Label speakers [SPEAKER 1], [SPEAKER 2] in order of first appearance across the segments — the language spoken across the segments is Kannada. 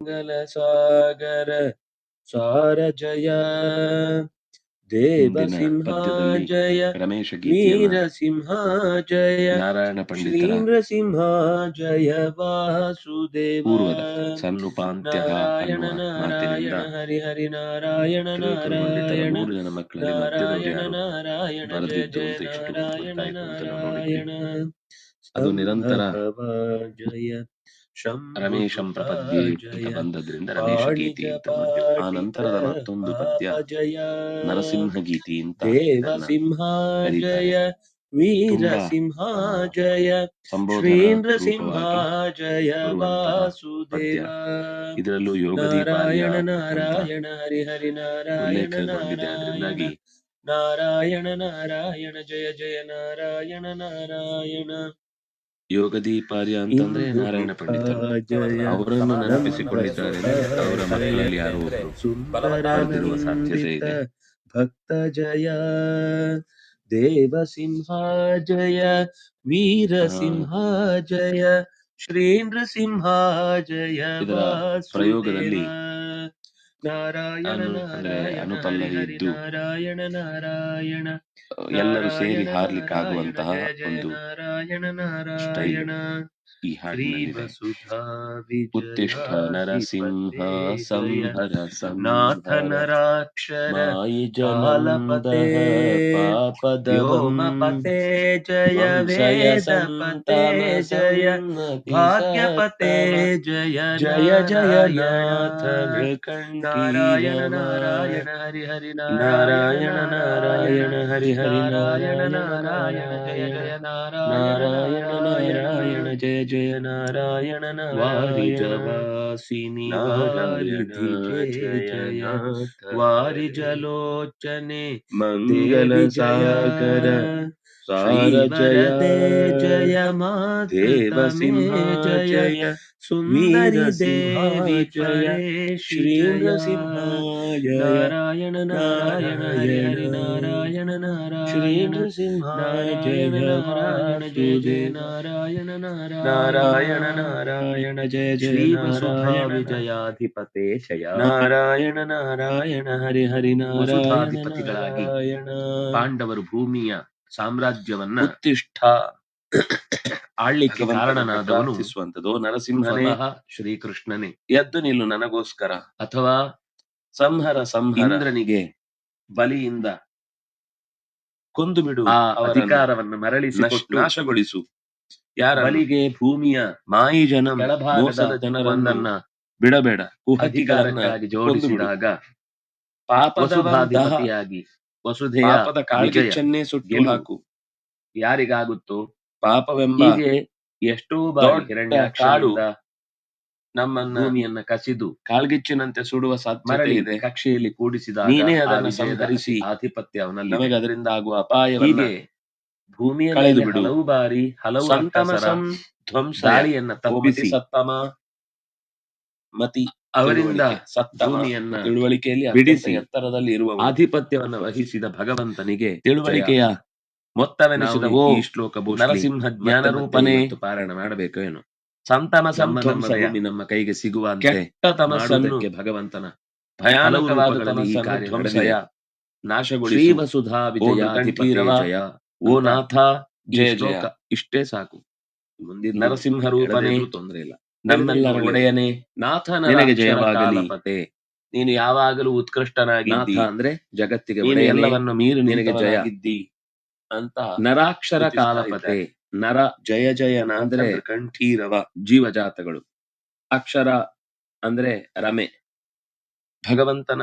[SPEAKER 1] ಮಂಗಲ ಸಾಗರ ಸಾರ ಜಯ. ದೇವ ಸಿಂಹ ಜಯ
[SPEAKER 2] ರಮೇಶ
[SPEAKER 1] ವೀರ ಸಿಂಹ ಜಯ
[SPEAKER 2] ನಾರಾಯಣ ಪಂಡಿತರ
[SPEAKER 1] ಶ್ರೀಂದ್ರ ಸಿಂಹ ಜಯ. ವಾಸುದೇವ
[SPEAKER 2] ಪೂರ್ವದ ಸನ್ನುಪಾಂತ್ಯ
[SPEAKER 1] ನಾರಾಯಣ ನಾರಾಯಣ ಹರಿ ಹರಿ ನಾರಾಯಣ ನಾರಾಯಣ
[SPEAKER 2] ಮೂರು ಜನ ಮಕ್ಕಳಲ್ಲಿ
[SPEAKER 1] ನಾರಾಯಣ ನಾರಾಯಣ ಜಯ ಜಯ ನಾರಾಯಣ ನಾರಾಯಣ
[SPEAKER 2] ಅದು ನಿರಂತರ
[SPEAKER 1] ಜಯ.
[SPEAKER 2] ರಮೇಶಂ ಪ್ರಪದ್ಯೆ ಅಂತ ಬಂದದ್ರಿಂದ ರಮೇಶ ಗೀತಿ ಅಂತ ಆ ನಂತರದ ಮತ್ತೊಂದು ಪದ್ಯ. ನರಸಿಂಹ ಗೀತಿ ಅಂತ
[SPEAKER 1] ದೇವ
[SPEAKER 2] ಇದನ್ನ
[SPEAKER 1] ಸಿಂಹ ಜಯ ವೀರ ಸಿಂಹ ಜಯ ಶ್ರೀಂದ್ರ ಸಿಂಹ ಜಯ ವಾಸುದೇವ.
[SPEAKER 2] ಇದರಲ್ಲೂ ಯೋಗ
[SPEAKER 1] ನಾರಾಯಣ ನಾರಾಯಣ ಹರಿ ಹರಿ ನಾರಾಯಣ ನಾರಾಯಣ ನಾರಾಯಣ ಜಯ ಜಯ ನಾರಾಯಣ ನಾರಾಯಣ.
[SPEAKER 2] ಯೋಗದೀಪಾರ್ಯ ಅಂತಂದ್ರೆ ನಾರಾಯಣ ಪಂಡಿತರು ಅವರನ್ನು ನೆನಪಿಸಿಕೊಂಡಿದ್ದಾರೆ. ಅವರ ಮನೆಯಲ್ಲಿ ಯಾರು ಒಬ್ರು ಬರೆದಿರುವ ಸಾಧ್ಯತೆ ಇದೆ.
[SPEAKER 1] ಭಕ್ತ ಜಯ. ದೇವ ಸಿಂಹ ಜಯ ವೀರ ಸಿಂಹ ಜಯ ಶ್ರೀಂದ್ರ ಸಿಂಹ ಜಯ
[SPEAKER 2] ಪ್ರಯೋಗದಲ್ಲಿ
[SPEAKER 1] ನಾರಾಯಣ ನಾರಾಯಣ ನಾರಾಯಣ ನಾರಾಯಣ.
[SPEAKER 2] ಎಲ್ಲರೂ ಸೇರಿ
[SPEAKER 1] ಹಾಡ್ಲಿಕ್ಕೆ
[SPEAKER 2] ಹಾರ್ಲಿಕ್ಕೆ ಆಗುವಂತಹ ಒಂದು
[SPEAKER 1] ನಾರಾಯಣ ನಾರಾಯಣ
[SPEAKER 2] ಈ
[SPEAKER 1] ಶ್ರೀ
[SPEAKER 2] ಹಾಡಿನಲ್ಲಿದೆ
[SPEAKER 1] ವಸುಧಾ
[SPEAKER 2] ಉತ್ತಿಷ್ಠ ನರಸಿಂಹ
[SPEAKER 1] ವಿಜಯಾಧಿಪತೆ ಜಯ
[SPEAKER 2] ಸಂಹರ
[SPEAKER 1] ನಾಥ
[SPEAKER 2] ಸಂಹರ
[SPEAKER 1] ನರಾಕ್ಷರ
[SPEAKER 2] ಮಾಯಿ
[SPEAKER 1] ಕಾಲಪತೆ
[SPEAKER 2] ಜನಂದಹ ಪಾಪದವಂ
[SPEAKER 1] ವ್ಯೋಮಪತೆ ಜಯ
[SPEAKER 2] ಧ್ವಂಸಯ
[SPEAKER 1] ವೇದಪತೆ
[SPEAKER 2] ಸಂತಮ
[SPEAKER 1] ಜಯ
[SPEAKER 2] ಸನ್ನತಿ
[SPEAKER 1] ಭಾಗ್ಯಪತೆ
[SPEAKER 2] ಸತ್ತಮ
[SPEAKER 1] ಜಯ
[SPEAKER 2] ಜಯ ಜಯ
[SPEAKER 1] ನಾರಾಯಣ
[SPEAKER 2] ನಾಥ
[SPEAKER 1] ನಾರಾಯಣ
[SPEAKER 2] ನೃಕಂಠೀರವ
[SPEAKER 1] ನಾರಾಯಣ ಹರಿ ಹರಿ ನಾರಾಯಣ
[SPEAKER 2] ನಾರಾಯಣ
[SPEAKER 1] ನಾರಾಯಣ
[SPEAKER 2] ನಾರಾಯಣ ಹರಿ ಹರಿ
[SPEAKER 1] ನಾರಾಯಣ
[SPEAKER 2] ನಾರಾಯಣ
[SPEAKER 1] ನಾರಾಯಣ ಜಯ
[SPEAKER 2] ನಾರಾಯಣ
[SPEAKER 1] ಜಯ ನಾರಾಯಣ
[SPEAKER 2] ನಾರಾಯಣ
[SPEAKER 1] ನಾರಾಯಣ
[SPEAKER 2] ನಾರಾಯಣ ಜಯ ಜಯ ನಾರಾಯಣ ನಾರಾಯಣ
[SPEAKER 1] ವಾರಿಜವಾಸಿನಿ
[SPEAKER 2] ನಾರಾಯಣ
[SPEAKER 1] ವಾರಿಧಿಗೆ
[SPEAKER 2] ಜಯ
[SPEAKER 1] ಜಯ
[SPEAKER 2] ನಾಥ
[SPEAKER 1] ವಾರಿಜಲೋಚನೆ
[SPEAKER 2] ಮಂಗಲ
[SPEAKER 1] ದೇವಿ ಜಯ
[SPEAKER 2] ಸಾಗರ ಸಾರ
[SPEAKER 1] ಶ್ರೀವರದೆ
[SPEAKER 2] ಜಯ
[SPEAKER 1] ಜಯ
[SPEAKER 2] ದೇವ
[SPEAKER 1] ಮಾತೃತ
[SPEAKER 2] ಸಿಂಹ
[SPEAKER 1] ಮೇ ಜಯ
[SPEAKER 2] ಜಯ
[SPEAKER 1] ಸುಂದರಿ
[SPEAKER 2] ವೀರ ಸಿಂಹ
[SPEAKER 1] ದೇವಿ
[SPEAKER 2] ಜಯ
[SPEAKER 1] ಪರೇಶಿ
[SPEAKER 2] ಶ್ರೀಂದ್ರ
[SPEAKER 1] ಜಯ
[SPEAKER 2] ಸಿಂಹ ಜಯ
[SPEAKER 1] ನಾರಾಯಣ ನಾರಾಯಣ ಹರಿ ಹರಿ
[SPEAKER 2] ನಾರಾಯಣ
[SPEAKER 1] ನಾರಾಯಣ ನಾರಾಯಣ
[SPEAKER 2] ಶ್ರೀಂದ್ರ ಸಿಂಹ
[SPEAKER 1] ನಾರಾಯಣ
[SPEAKER 2] ಜಯ
[SPEAKER 1] ನಾರಾಯಣ ಜಯ ಜಯ
[SPEAKER 2] ವಾಸುದೇವ
[SPEAKER 1] ನಾರಾಯಣ
[SPEAKER 2] ನಾರಾಯಣ
[SPEAKER 1] ನಾರಾಯಣ
[SPEAKER 2] ನಾರಾಯಣ ಜಯ ಜಯ
[SPEAKER 1] ಶ್ರೀ ವಸುಧಾ
[SPEAKER 2] ನಾರಾಯಣ
[SPEAKER 1] ವಿಜಯಾಧಿಪತೆ ಶಯ
[SPEAKER 2] ನಾರಾಯಣ ನಾರಾಯಣ ಹರಿ ಹರಿ ನಾರಾಯಣ
[SPEAKER 1] ವಸುಧಾಧಿಪತಿಗಳಾಗಿ
[SPEAKER 2] ನಾರಾಯಣ
[SPEAKER 1] ಪಾಂಡವರು ಭೂಮಿಯ ಸಾಮ್ರಾಜ್ಯವನ್ನ
[SPEAKER 2] ಉತ್ತಿಷ್ಠ
[SPEAKER 1] ಆಳ್ಲಿಕ್ಕೆ ಕಾರಣನಾದವನು
[SPEAKER 2] ನರಸಿಂಹ ನರಸಿಂಹನೇ.
[SPEAKER 1] ಶ್ರೀಕೃಷ್ಣನೇ.
[SPEAKER 2] ಎದ್ದು ನಿಲ್ಲು ನನಗೋಸ್ಕರ.
[SPEAKER 1] ಅಥವಾ
[SPEAKER 2] ಸಂಹರ
[SPEAKER 1] ಸಂಹರನಿಗೆ ಬಲಿಯಿಂದ
[SPEAKER 2] ಕೊಂದು ಬಿಡು
[SPEAKER 1] ಅಧಿಕಾರವನ್ನು ಮರಳಿ
[SPEAKER 2] ನಾಶಗೊಳಿಸು. ಯಾರ
[SPEAKER 1] ಬಲಿಗೆ ಭೂಮಿಯ
[SPEAKER 2] ಮಾಯಿ ಜನ ಮೋಸದ ಜನರನ್ನು ಬಿಡಬೇಡ.
[SPEAKER 1] ಅಧಿಕಾರಕ್ಕಾಗಿ ಜೋಡಿಸಿದಾಗ ಪಾಪದ ವಸುಧೆಯ
[SPEAKER 2] ಪಾಪದ ಕಾಳ್ಗಿಚ್ಚನ್ನೇ ಸುಟ್ಟು ಹಾಕು.
[SPEAKER 1] ಯಾರಿಗಾಗುತ್ತೋ?
[SPEAKER 2] ಪಾಪವೆಂಬ
[SPEAKER 1] ಹೀಗೆ ಎಷ್ಟೋ ಬಾರಿ ಹಿರಣ್ಯಾಕ್ಷನಿಂದ
[SPEAKER 2] ನಮ್ಮನ್ನ
[SPEAKER 1] ಭೂಮಿಯನ್ನ ಕಸಿದು
[SPEAKER 2] ಕಾಳ್ಗಿಚ್ಚಿನಂತೆ ಸುಡುವ ಸಾಧ್ಯತೆ ಇದೆ.
[SPEAKER 1] ಕಕ್ಷೆಯಲ್ಲಿ ಕೂಡಿಸಿದ
[SPEAKER 2] ನೀನೇ ಅದನ್ನ ಸಂಹರಿಸಿ.
[SPEAKER 1] ಆಧಿಪತ್ಯ ಅವನಲ್ಲಿ.
[SPEAKER 2] ನಮಗೆ ಅದರಿಂದ ಆಗುವ ಅಪಾಯ
[SPEAKER 1] ಹೀಗೆ ಭೂಮಿಯ
[SPEAKER 2] ಕಳೆದು ಬಿಡು.
[SPEAKER 1] ಹಲವು ಬಾರಿ ಹಲವು
[SPEAKER 2] ಸಂತಮ ಧ್ವಂಸ
[SPEAKER 1] ದಾಳಿಯನ್ನ ತಪ್ಪಿಸಿ.
[SPEAKER 2] ಸತ್ತಮ ಮತಿ.
[SPEAKER 1] ಅವರಿಂದ ಭೂಮಿಯನ್ನ
[SPEAKER 2] ತಿಳುವಳಿಕೆಯಲ್ಲಿ
[SPEAKER 1] ಬಿಡಿಸಿ
[SPEAKER 2] ಎತ್ತರದಲ್ಲಿ ಇರುವ
[SPEAKER 1] ಆಧಿಪತ್ಯವನ್ನು ವಹಿಸಿದ ಭಗವಂತನಿಗೆ.
[SPEAKER 2] ತಿಳುವಳಿಕೆಯ ಮೊತ್ತವೆನಿಸಿದ ಓ
[SPEAKER 1] ಈ ಶ್ಲೋಕ
[SPEAKER 2] ನರಸಿಂಹ
[SPEAKER 1] ಜ್ಞಾನ ರೂಪನೆ ಪಾರಾಯಣ ಮಾಡಬೇಕು ಏನು?
[SPEAKER 2] ಸಂತಮ
[SPEAKER 1] ನಮ್ಮ ನಮ್ಮ ಕೈಗೆ ಸಿಗುವಂತೆ
[SPEAKER 2] ತಮಸ್ಸನ್ನು
[SPEAKER 1] ಭಗವಂತನ
[SPEAKER 2] ಭಯಾನಕವಾದ
[SPEAKER 1] ತಮಸ್ಸಯ
[SPEAKER 2] ನಾಶಗೊಳಿಸಿ
[SPEAKER 1] ವಸುಧಾ
[SPEAKER 2] ಓ
[SPEAKER 1] ಜಯ
[SPEAKER 2] ಓ ನಾಥ ಜಯ ಜಯ.
[SPEAKER 1] ಇಷ್ಟೇ ಸಾಕು. ಮುಂದಿನ
[SPEAKER 2] ನರಸಿಂಹ ರೂಪನೇ
[SPEAKER 1] ತೊಂದರೆ ಇಲ್ಲ.
[SPEAKER 2] ನಮ್ಮೆಲ್ಲರ ಒಡೆಯನೆ
[SPEAKER 1] ನಾಥನ
[SPEAKER 2] ಜಯವಾಗಲಿ. ನೀನು ಯಾವಾಗಲೂ
[SPEAKER 1] ನಾಥ ಅಂದ್ರೆ ಜಗತ್ತಿಗೆ
[SPEAKER 2] ಎಲ್ಲವನ್ನು ಮೀರಿ
[SPEAKER 1] ನಿನಗೆ ಜಯ.
[SPEAKER 2] ಇದ್ದಿ ಅಂತ
[SPEAKER 1] ನರಾಕ್ಷರ ಕಾಲಪತೆ. ನರ
[SPEAKER 2] ಜಯ ಜಯನ
[SPEAKER 1] ಅಂದ್ರೆ
[SPEAKER 2] ಕಂಠೀರವ
[SPEAKER 1] ಜೀವಜಾತಗಳು. ಅಕ್ಷರ ಅಂದ್ರೆ ರಮೆ. ಭಗವಂತನ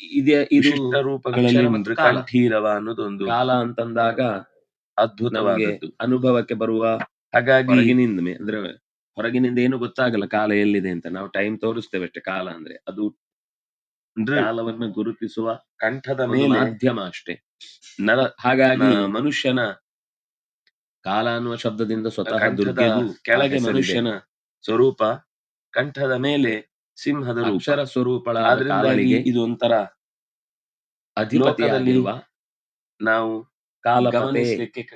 [SPEAKER 1] ಇದೇ ಇದು
[SPEAKER 2] ರೂಪಗಳಲ್ಲಿ ಕಂಠೀರವ ಅನ್ನೋದೊಂದು
[SPEAKER 1] ಕಾಲ ಅಂತಂದಾಗ
[SPEAKER 2] ಅದ್ಭುತವಾಗಿ
[SPEAKER 1] ಅನುಭವಕ್ಕೆ ಬರುವ
[SPEAKER 2] ಹಾಗಾಗಿ
[SPEAKER 1] ಅಂದ್ರೆ ಹೊರಗಿನಿಂದ ಏನು ಗೊತ್ತಾಗಲ್ಲ ಕಾಲ ಎಲ್ಲಿದೆ ಅಂತ. ನಾವು ಟೈಮ್ ತೋರಿಸ್ತೇವೆ ಅಷ್ಟೇ ಕಾಲ ಅಂದ್ರೆ. ಅದು ಕಾಲವನ್ನು ಗುರುತಿಸುವ
[SPEAKER 2] ಕಂಠದ ಮೇಲೆ
[SPEAKER 1] ಮಾಧ್ಯಮ ಅಷ್ಟೇ.
[SPEAKER 2] ನರ
[SPEAKER 1] ಹಾಗಾಗಿ
[SPEAKER 2] ಮನುಷ್ಯನ
[SPEAKER 1] ಕಾಲ ಅನ್ನುವ ಶಬ್ದದಿಂದ ಸ್ವತಃ
[SPEAKER 2] ಕೆಳಗೆ ಮನುಷ್ಯನ ಸ್ವರೂಪ ಕಂಠದ ಮೇಲೆ ಸಿಂಹದ
[SPEAKER 1] ಅಕ್ಷರ ಕಾಲಳಿಗೆ
[SPEAKER 2] ಇದು ಒಂಥರ
[SPEAKER 1] ಅಧಿಪತಿಯಲ್ಲಿರುವ
[SPEAKER 2] ನಾವು
[SPEAKER 1] ಕಾಲಪತೆ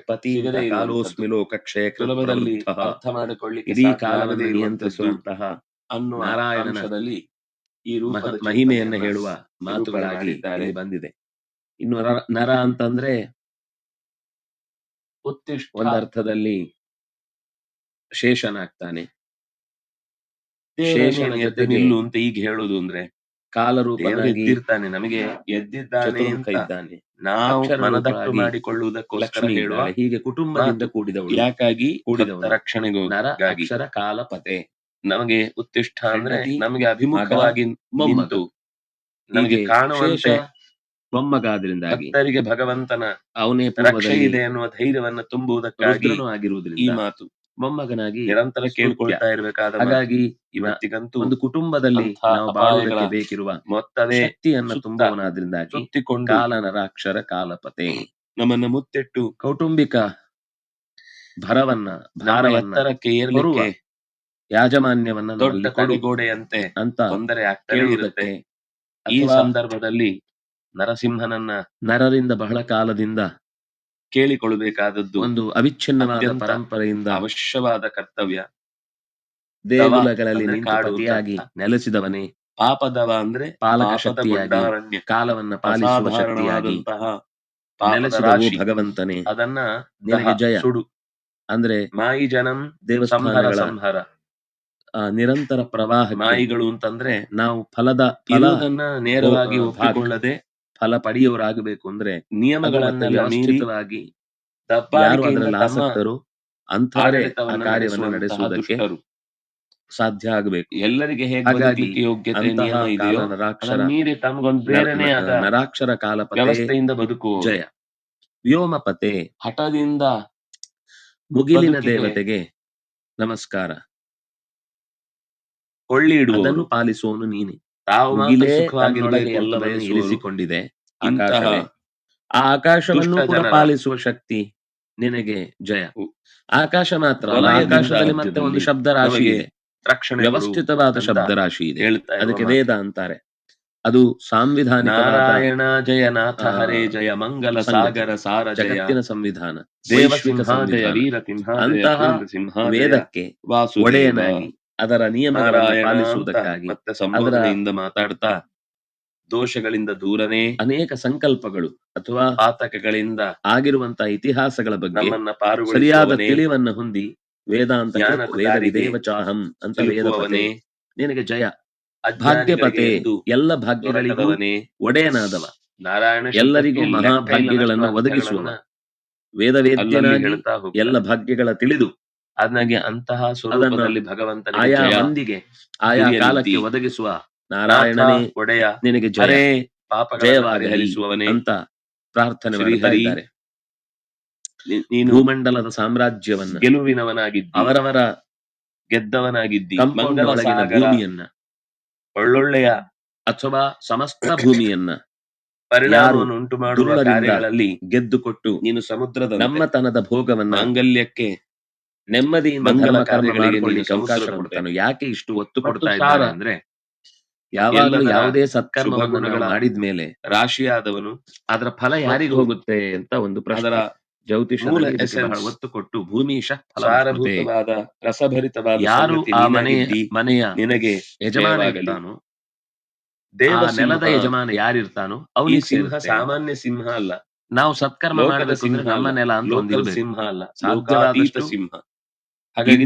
[SPEAKER 1] ಪತಿ
[SPEAKER 2] ಸಿಗದೇ ಇರುವಂಥದ್ದು.
[SPEAKER 1] ಕಾಲೋಸ್ಮಿ ಲೋಕಕ್ಷಯ
[SPEAKER 2] ಸುಲಭದಲ್ಲಿ ಅರ್ಥ ಮಾಡಿಕೊಳ್ಳಿ
[SPEAKER 1] ಇಡೀ ಕಾಲವನ್ನು ನಿಯಂತ್ರಿಸುವಂತಹ
[SPEAKER 2] ಅನ್ನುವ ನಾರಾಯಣದಲ್ಲಿ ಈ
[SPEAKER 1] ಮಹಿಮೆಯನ್ನ ಹೇಳುವ ಮಾತುಗಳಾಗಿ
[SPEAKER 2] ಮಾಡಿದ್ದಾರೆ.
[SPEAKER 1] ಬಂದಿದೆ ಇನ್ನು ನರ ಅಂತಂದ್ರೆ ಒಂದರ್ಥದಲ್ಲಿ ಶೇಷನಾಗ್ತಾನೆ ಶೇಷನ
[SPEAKER 2] ಎದ್ದು ನಿಲ್ಲು ಅಂತ ಈಗ ಹೇಳುದು ಅಂದ್ರೆ
[SPEAKER 1] ಕಾಲರೂಪನಾಗಿ
[SPEAKER 2] ಎದ್ದಿರ್ತಾನೆ ನಮಗೆ ಎದ್ದಿದ್ದಾನೆ ಅಂತ
[SPEAKER 1] ಇದ್ದಾನೆ
[SPEAKER 2] ನಾವು ಮನದಟ್ಟು ಮಾಡಿಕೊಳ್ಳುವುದಕ್ಕೋಸ್ಕರ ಹೇಳುವ
[SPEAKER 1] ಹೀಗೆ ಕುಟುಂಬದಿಂದ. ಕೂಡಿದವಳು
[SPEAKER 2] ಯಾಕಾಗಿ
[SPEAKER 1] ಕೂಡಿದವನು. ರಕ್ಷಣೆಗೂ ಅಕ್ಷರ ಕಾಲ ಪತೆ
[SPEAKER 2] ನಮಗೆ ಉತ್ತಿಷ್ಟ ಅಂದ್ರೆ ನಮಗೆ ಅಭಿಮುಖವಾಗಿ. ನಿಂತು ನಮಗೆ ಕಾಣುವಂತೆ
[SPEAKER 1] ಮೊಮ್ಮಗಾದ್ರಿಂದ ಮೊಮ್ಮಗಾದ್ರಿಂದಾಗಿ
[SPEAKER 2] ಭಗವಂತನ
[SPEAKER 1] ಅವನೇ
[SPEAKER 2] ರಕ್ಷೆ ಇದೆ ಅನ್ನುವ ಧೈರ್ಯವನ್ನು ತುಂಬುವುದಕ್ಕಾಗಿ
[SPEAKER 1] ಆಗಿರುವುದಿಲ್ಲ
[SPEAKER 2] ಈ ಮಾತು
[SPEAKER 1] ಮೊಮ್ಮಗನಾಗಿ
[SPEAKER 2] ನಿರಂತರ. ಕೇಳ್ಕೊಳ್ತಾ ಇರಬೇಕಾದ.
[SPEAKER 1] ಹಾಗಾಗಿ
[SPEAKER 2] ಇವತ್ತಿಗಂತೂ
[SPEAKER 1] ಒಂದು ಕುಟುಂಬದಲ್ಲಿ ನಾವು ಬಾಳುವುದಕ್ಕೆ ಬೇಕಿರುವ
[SPEAKER 2] ಮೊತ್ತವೇ
[SPEAKER 1] ಶಕ್ತಿಯನ್ನ ತುಂಬುವನಾದ್ರಿಂದಾಗಿ
[SPEAKER 2] ಸುತ್ತಿಕೊಂಡು
[SPEAKER 1] ಕಾಲನರ ಅಕ್ಷರ ಕಾಲಪತೆ
[SPEAKER 2] ನಮ್ಮನ್ನ ಮುತ್ತಿಟ್ಟು
[SPEAKER 1] ಕೌಟುಂಬಿಕ ಭರವನ್ನ
[SPEAKER 2] ಭಾರವತ್ತರಕ್ಕೆ ಏರ್ಲಿಕ್ಕೆ
[SPEAKER 1] ಯಾಜಮಾನ್ಯವನ್ನ
[SPEAKER 2] ದೊಡ್ಡ
[SPEAKER 1] ಕಡಿಗೋಡೆಯಂತೆ ಕೊಡು ಅಂತ
[SPEAKER 2] ತೊಂದರೆ ಆಗ್ತಾ ಇರುತ್ತೆ ಈ ಸಂದರ್ಭದಲ್ಲಿ ನರಸಿಂಹನನ್ನ
[SPEAKER 1] ನರರಿಂದ ಬಹಳ ಕಾಲದಿಂದ
[SPEAKER 2] ಕೇಳಿಕೊಳ್ಳಬೇಕಾದದ್ದು
[SPEAKER 1] ಒಂದು ಅವಿಚ್ಛಿನ್ನವಾದ ಪರಂಪರೆಯಿಂದ
[SPEAKER 2] ಅವಶ್ಯವಾದ ಕರ್ತವ್ಯ
[SPEAKER 1] ದೇಗುಲಗಳಲ್ಲಿ
[SPEAKER 2] ಕಾಡುತಿಯಾಗಿ.
[SPEAKER 1] ನೆಲೆಸಿದವನೇ
[SPEAKER 2] ಪಾಪದವ ಅಂದ್ರೆ
[SPEAKER 1] ಪಾಲಕ ಶಕ್ತಿಯಾಗಿ ಕಾಲವನ್ನ ಪಾಲಿಸುವ ಶಕ್ತಿಯಾಗಿ. ಭಗವಂತನೇ
[SPEAKER 2] ಅದನ್ನ
[SPEAKER 1] ನಿನಗೆ ಜಯ.
[SPEAKER 2] ಸುಡು
[SPEAKER 1] ಅಂದ್ರೆ
[SPEAKER 2] ಮಾಯಿ ಜನಂ ಸಂಹಾರ
[SPEAKER 1] ದೇವಸ್ಥಾನಗಳ
[SPEAKER 2] ಸಂಹಾರ
[SPEAKER 1] ನಿರಂತರ ಪ್ರವಾಹ
[SPEAKER 2] ಮಾಯಿಗಳು ಅಂತಂದ್ರೆ
[SPEAKER 1] ನಾವು ಫಲದ
[SPEAKER 2] ಫಲದನ್ನ ನೇರವಾಗಿ ಒಪ್ಪಿಕೊಳ್ಳದೆ
[SPEAKER 1] ಫಲ ಪಡೆಯುವರಾಗಬೇಕು ಅಂದ್ರೆ ನಿಯಮಗಳನ್ನು
[SPEAKER 2] ತಮ್ಮ
[SPEAKER 1] ಆಸಕ್ತರು ಕಾರ್ಯವನ್ನು ನಡೆಸುವುದಕ್ಕೆ ಸಾಧ್ಯ ಆಗಬೇಕು.
[SPEAKER 2] ಎಲ್ಲರಿಗೆ ಹೇಗೆ
[SPEAKER 1] ಹಾಗಾಗಿ
[SPEAKER 2] ಯೋಗ್ಯತೆ
[SPEAKER 1] ಕಾಲ ನರಾಕ್ಷರ
[SPEAKER 2] ಅದನ್ನ ಮೀರಿ ತಮಗೊಂದು ಬೇರೆನೇ
[SPEAKER 1] ನರಾಕ್ಷರ ಕಾಲಪತೆ
[SPEAKER 2] ವ್ಯವಸ್ಥೆಯಿಂದ ಬದುಕು
[SPEAKER 1] ಜಯ ವ್ಯೋಮಪತೆ
[SPEAKER 2] ಹಠದಿಂದ
[SPEAKER 1] ಮುಗಿಲಿನ ದೇವತೆಗೆ ನಮಸ್ಕಾರ.
[SPEAKER 2] ಕೊಳ್ಳಿ
[SPEAKER 1] ಇಡುವುದನ್ನು ಪಾಲಿಸುವನು ನೀನೆ.
[SPEAKER 2] ತಾವು
[SPEAKER 1] ಇರಿಸಿಕೊಂಡಿದೆ ಆ ಆಕಾಶವನ್ನು ಕೂಡ ಪಾಲಿಸುವ ಶಕ್ತಿ ನಿನಗೆ ಜಯ. ಆಕಾಶ ಮಾತ್ರ ಆಕಾಶದಲ್ಲಿ ಮತ್ತೆ ಒಂದು ಶಬ್ದ ರಾಶಿ ಇದೆ.
[SPEAKER 2] ರಕ್ಷಣೆ
[SPEAKER 1] ವ್ಯವಸ್ಥಿತವಾದ ಶಬ್ದ ರಾಶಿ ಇದೆ. ಅದಕ್ಕೆ ವೇದ ಅಂತಾರೆ. ಅದು ಸಾಂವಿಧಾನ
[SPEAKER 2] ನಾರಾಯಣ ಜಯನಾಥ
[SPEAKER 1] ನಾಥ
[SPEAKER 2] ಹರೇ ಜಯ ಮಂಗಲ. ಸಾಗರ ಸಾರ
[SPEAKER 1] ಜಗತ್ತಿನ ಸಂವಿಧಾನ.
[SPEAKER 2] ದೇವ
[SPEAKER 1] ವೈಶ್ವಿಕ
[SPEAKER 2] ಸಿಂಹ ಜಯ
[SPEAKER 1] ಸಂವಿಧಾನ.
[SPEAKER 2] ವೀರ ಸಿಂಹ
[SPEAKER 1] ಅಂತಹ ವೇದಕ್ಕೆ
[SPEAKER 2] ವಾಸು
[SPEAKER 1] ಒಡೆಯನಾಗಿ ಅದರ ನಿಯಮಗಳನ್ನು ಪಾಲಿಸುವುದಕ್ಕಾಗಿ
[SPEAKER 2] ಮತ್ತೆ ಸಂಬೋಧನೆಯಿಂದ ಮಾತಾಡ್ತಾ ದೋಷಗಳಿಂದ ದೂರನೇ
[SPEAKER 1] ಅನೇಕ ಸಂಕಲ್ಪಗಳು ಅಥವಾ
[SPEAKER 2] ಆತಕಗಳಿಂದ
[SPEAKER 1] ಆಗಿರುವಂತಹ ಇತಿಹಾಸಗಳ ಬಗ್ಗೆ ಸರಿಯಾದ ತಿಳಿವನ್ನು ಹೊಂದಿ ವೇದಾಂತ ಚಾಹಂ ಅಂತ
[SPEAKER 2] ವೇದವನೇ
[SPEAKER 1] ನಿನಗೆ ಜಯ. ಭಾಗ್ಯಪತೆ. ಎಲ್ಲ ಭಾಗ್ಯಗಳಿಗೂ ಒಡೆಯನಾದವ.
[SPEAKER 2] ನಾರಾಯಣ
[SPEAKER 1] ಎಲ್ಲರಿಗೂ ಮಹಾಭಾಗ್ಯಗಳನ್ನು ವೇದ
[SPEAKER 2] ಅಲ್ಲಲ್ಲಿ
[SPEAKER 1] ವೇದ್ಯನಾಗಿ ಎಲ್ಲ ಭಾಗ್ಯಗಳ ತಿಳಿದು
[SPEAKER 2] ಅದನ್ನಾಗಿ ಅಂತಹ ಸ್ವರೂಪದಲ್ಲಿ ಭಗವಂತನಿಗೆ
[SPEAKER 1] ಆಯಾ ಕಾಲಕ್ಕೆ ಒದಗಿಸುವ.
[SPEAKER 2] ನಾರಾಯಣ
[SPEAKER 1] ನಾರಾಯಣನೇ
[SPEAKER 2] ಒಡೆಯ
[SPEAKER 1] ನಿನಗೆ ಜಯ.
[SPEAKER 2] ಪಾಪ ಜಯವಾಗಲಿಸುವವನೇ
[SPEAKER 1] ಜಯವಾಗಲಿ ಅಂತ ಪ್ರಾರ್ಥನೆ
[SPEAKER 2] ನೀನು
[SPEAKER 1] ಭೂಮಂಡಲದ ಸಾಮ್ರಾಜ್ಯವನ್ನ
[SPEAKER 2] ಗೆಲುವಿನವನಾಗಿದ್ದ
[SPEAKER 1] ಅವರವರ
[SPEAKER 2] ಗೆದ್ದವನಾಗಿದ್ದಿ ಸಾಗರ
[SPEAKER 1] ಭೂಮಿಯನ್ನ
[SPEAKER 2] ಒಳ್ಳೊಳ್ಳೆಯ
[SPEAKER 1] ಅಥವಾ ಸಮಸ್ತ ಭೂಮಿಯನ್ನ
[SPEAKER 2] ಪರಿಣಾಮವನ್ನು ಉಂಟು ಮಾಡುವ ಕಾರ್ಯಗಳಲ್ಲಿ
[SPEAKER 1] ಗೆದ್ದುಕೊಟ್ಟು
[SPEAKER 2] ನೀನು ಸಮುದ್ರದ
[SPEAKER 1] ನಮ್ಮತನದ ಭೋಗವನ್ನ
[SPEAKER 2] ಮಾಂಗಲ್ಯಕ್ಕೆ
[SPEAKER 1] ನೆಮ್ಮದಿಯಿಂದ
[SPEAKER 2] ಮಂಗಲ
[SPEAKER 1] ಧರ್ಮ
[SPEAKER 2] ಕಾರ್ಯಗಳಿಗೆ
[SPEAKER 1] ಅವಕಾಶ ಕೊಡ್ತಾನೆ. ಯಾಕೆ ಇಷ್ಟು ಒತ್ತು ಕೊಡ್ತಾ. ಇದ್ದಾರೆ ಅಂದ್ರೆ ಯಾವಾಗಲೂ ಯಾವುದೇ ಸತ್ಕರ್ಮವನ್ನು
[SPEAKER 2] ಮಾಡಿದ
[SPEAKER 1] ಮೇಲೆ
[SPEAKER 2] ರಾಶಿಯಾದವನು
[SPEAKER 1] ಅದರ ಫಲ ಯಾರಿಗೆ ಹೋಗುತ್ತೆ ಅಂತ ಒಂದು ಪ್ರಶ್ನೆ. ಜ್ಯೋತಿಷ ಒತ್ತು ಕೊಟ್ಟು ಭೂಮಿಶ
[SPEAKER 2] ಸಾರಭೂತವಾದ ರಸಭರಿತವಾದ
[SPEAKER 1] ಯಾರು ಆ. ಮನೆಯ ಮನೆಯ
[SPEAKER 2] ನಿನಗೆ
[SPEAKER 1] ಯಜಮಾನ. ಇರ್ತಾನೋ
[SPEAKER 2] ದೇವ
[SPEAKER 1] ನೆಲದ ಯಜಮಾನ ಯಾರಿರ್ತಾನೋ
[SPEAKER 2] ಈ
[SPEAKER 1] ಅವನಿಗೆ
[SPEAKER 2] ಸಿಂಹ ಸಾಮಾನ್ಯ ಸಿಂಹ ಅಲ್ಲ.
[SPEAKER 1] ನಾವು ಸತ್ಕರ್ಮ ಮಾಡಿದ
[SPEAKER 2] ಸಿಂಹ
[SPEAKER 1] ನಮ್ಮ ನೆಲ ಅಂತ
[SPEAKER 2] ಸಿಂಹ ಅಲ್ಲ. ಸಿಂಹ. ಹಾಗಾಗಿ.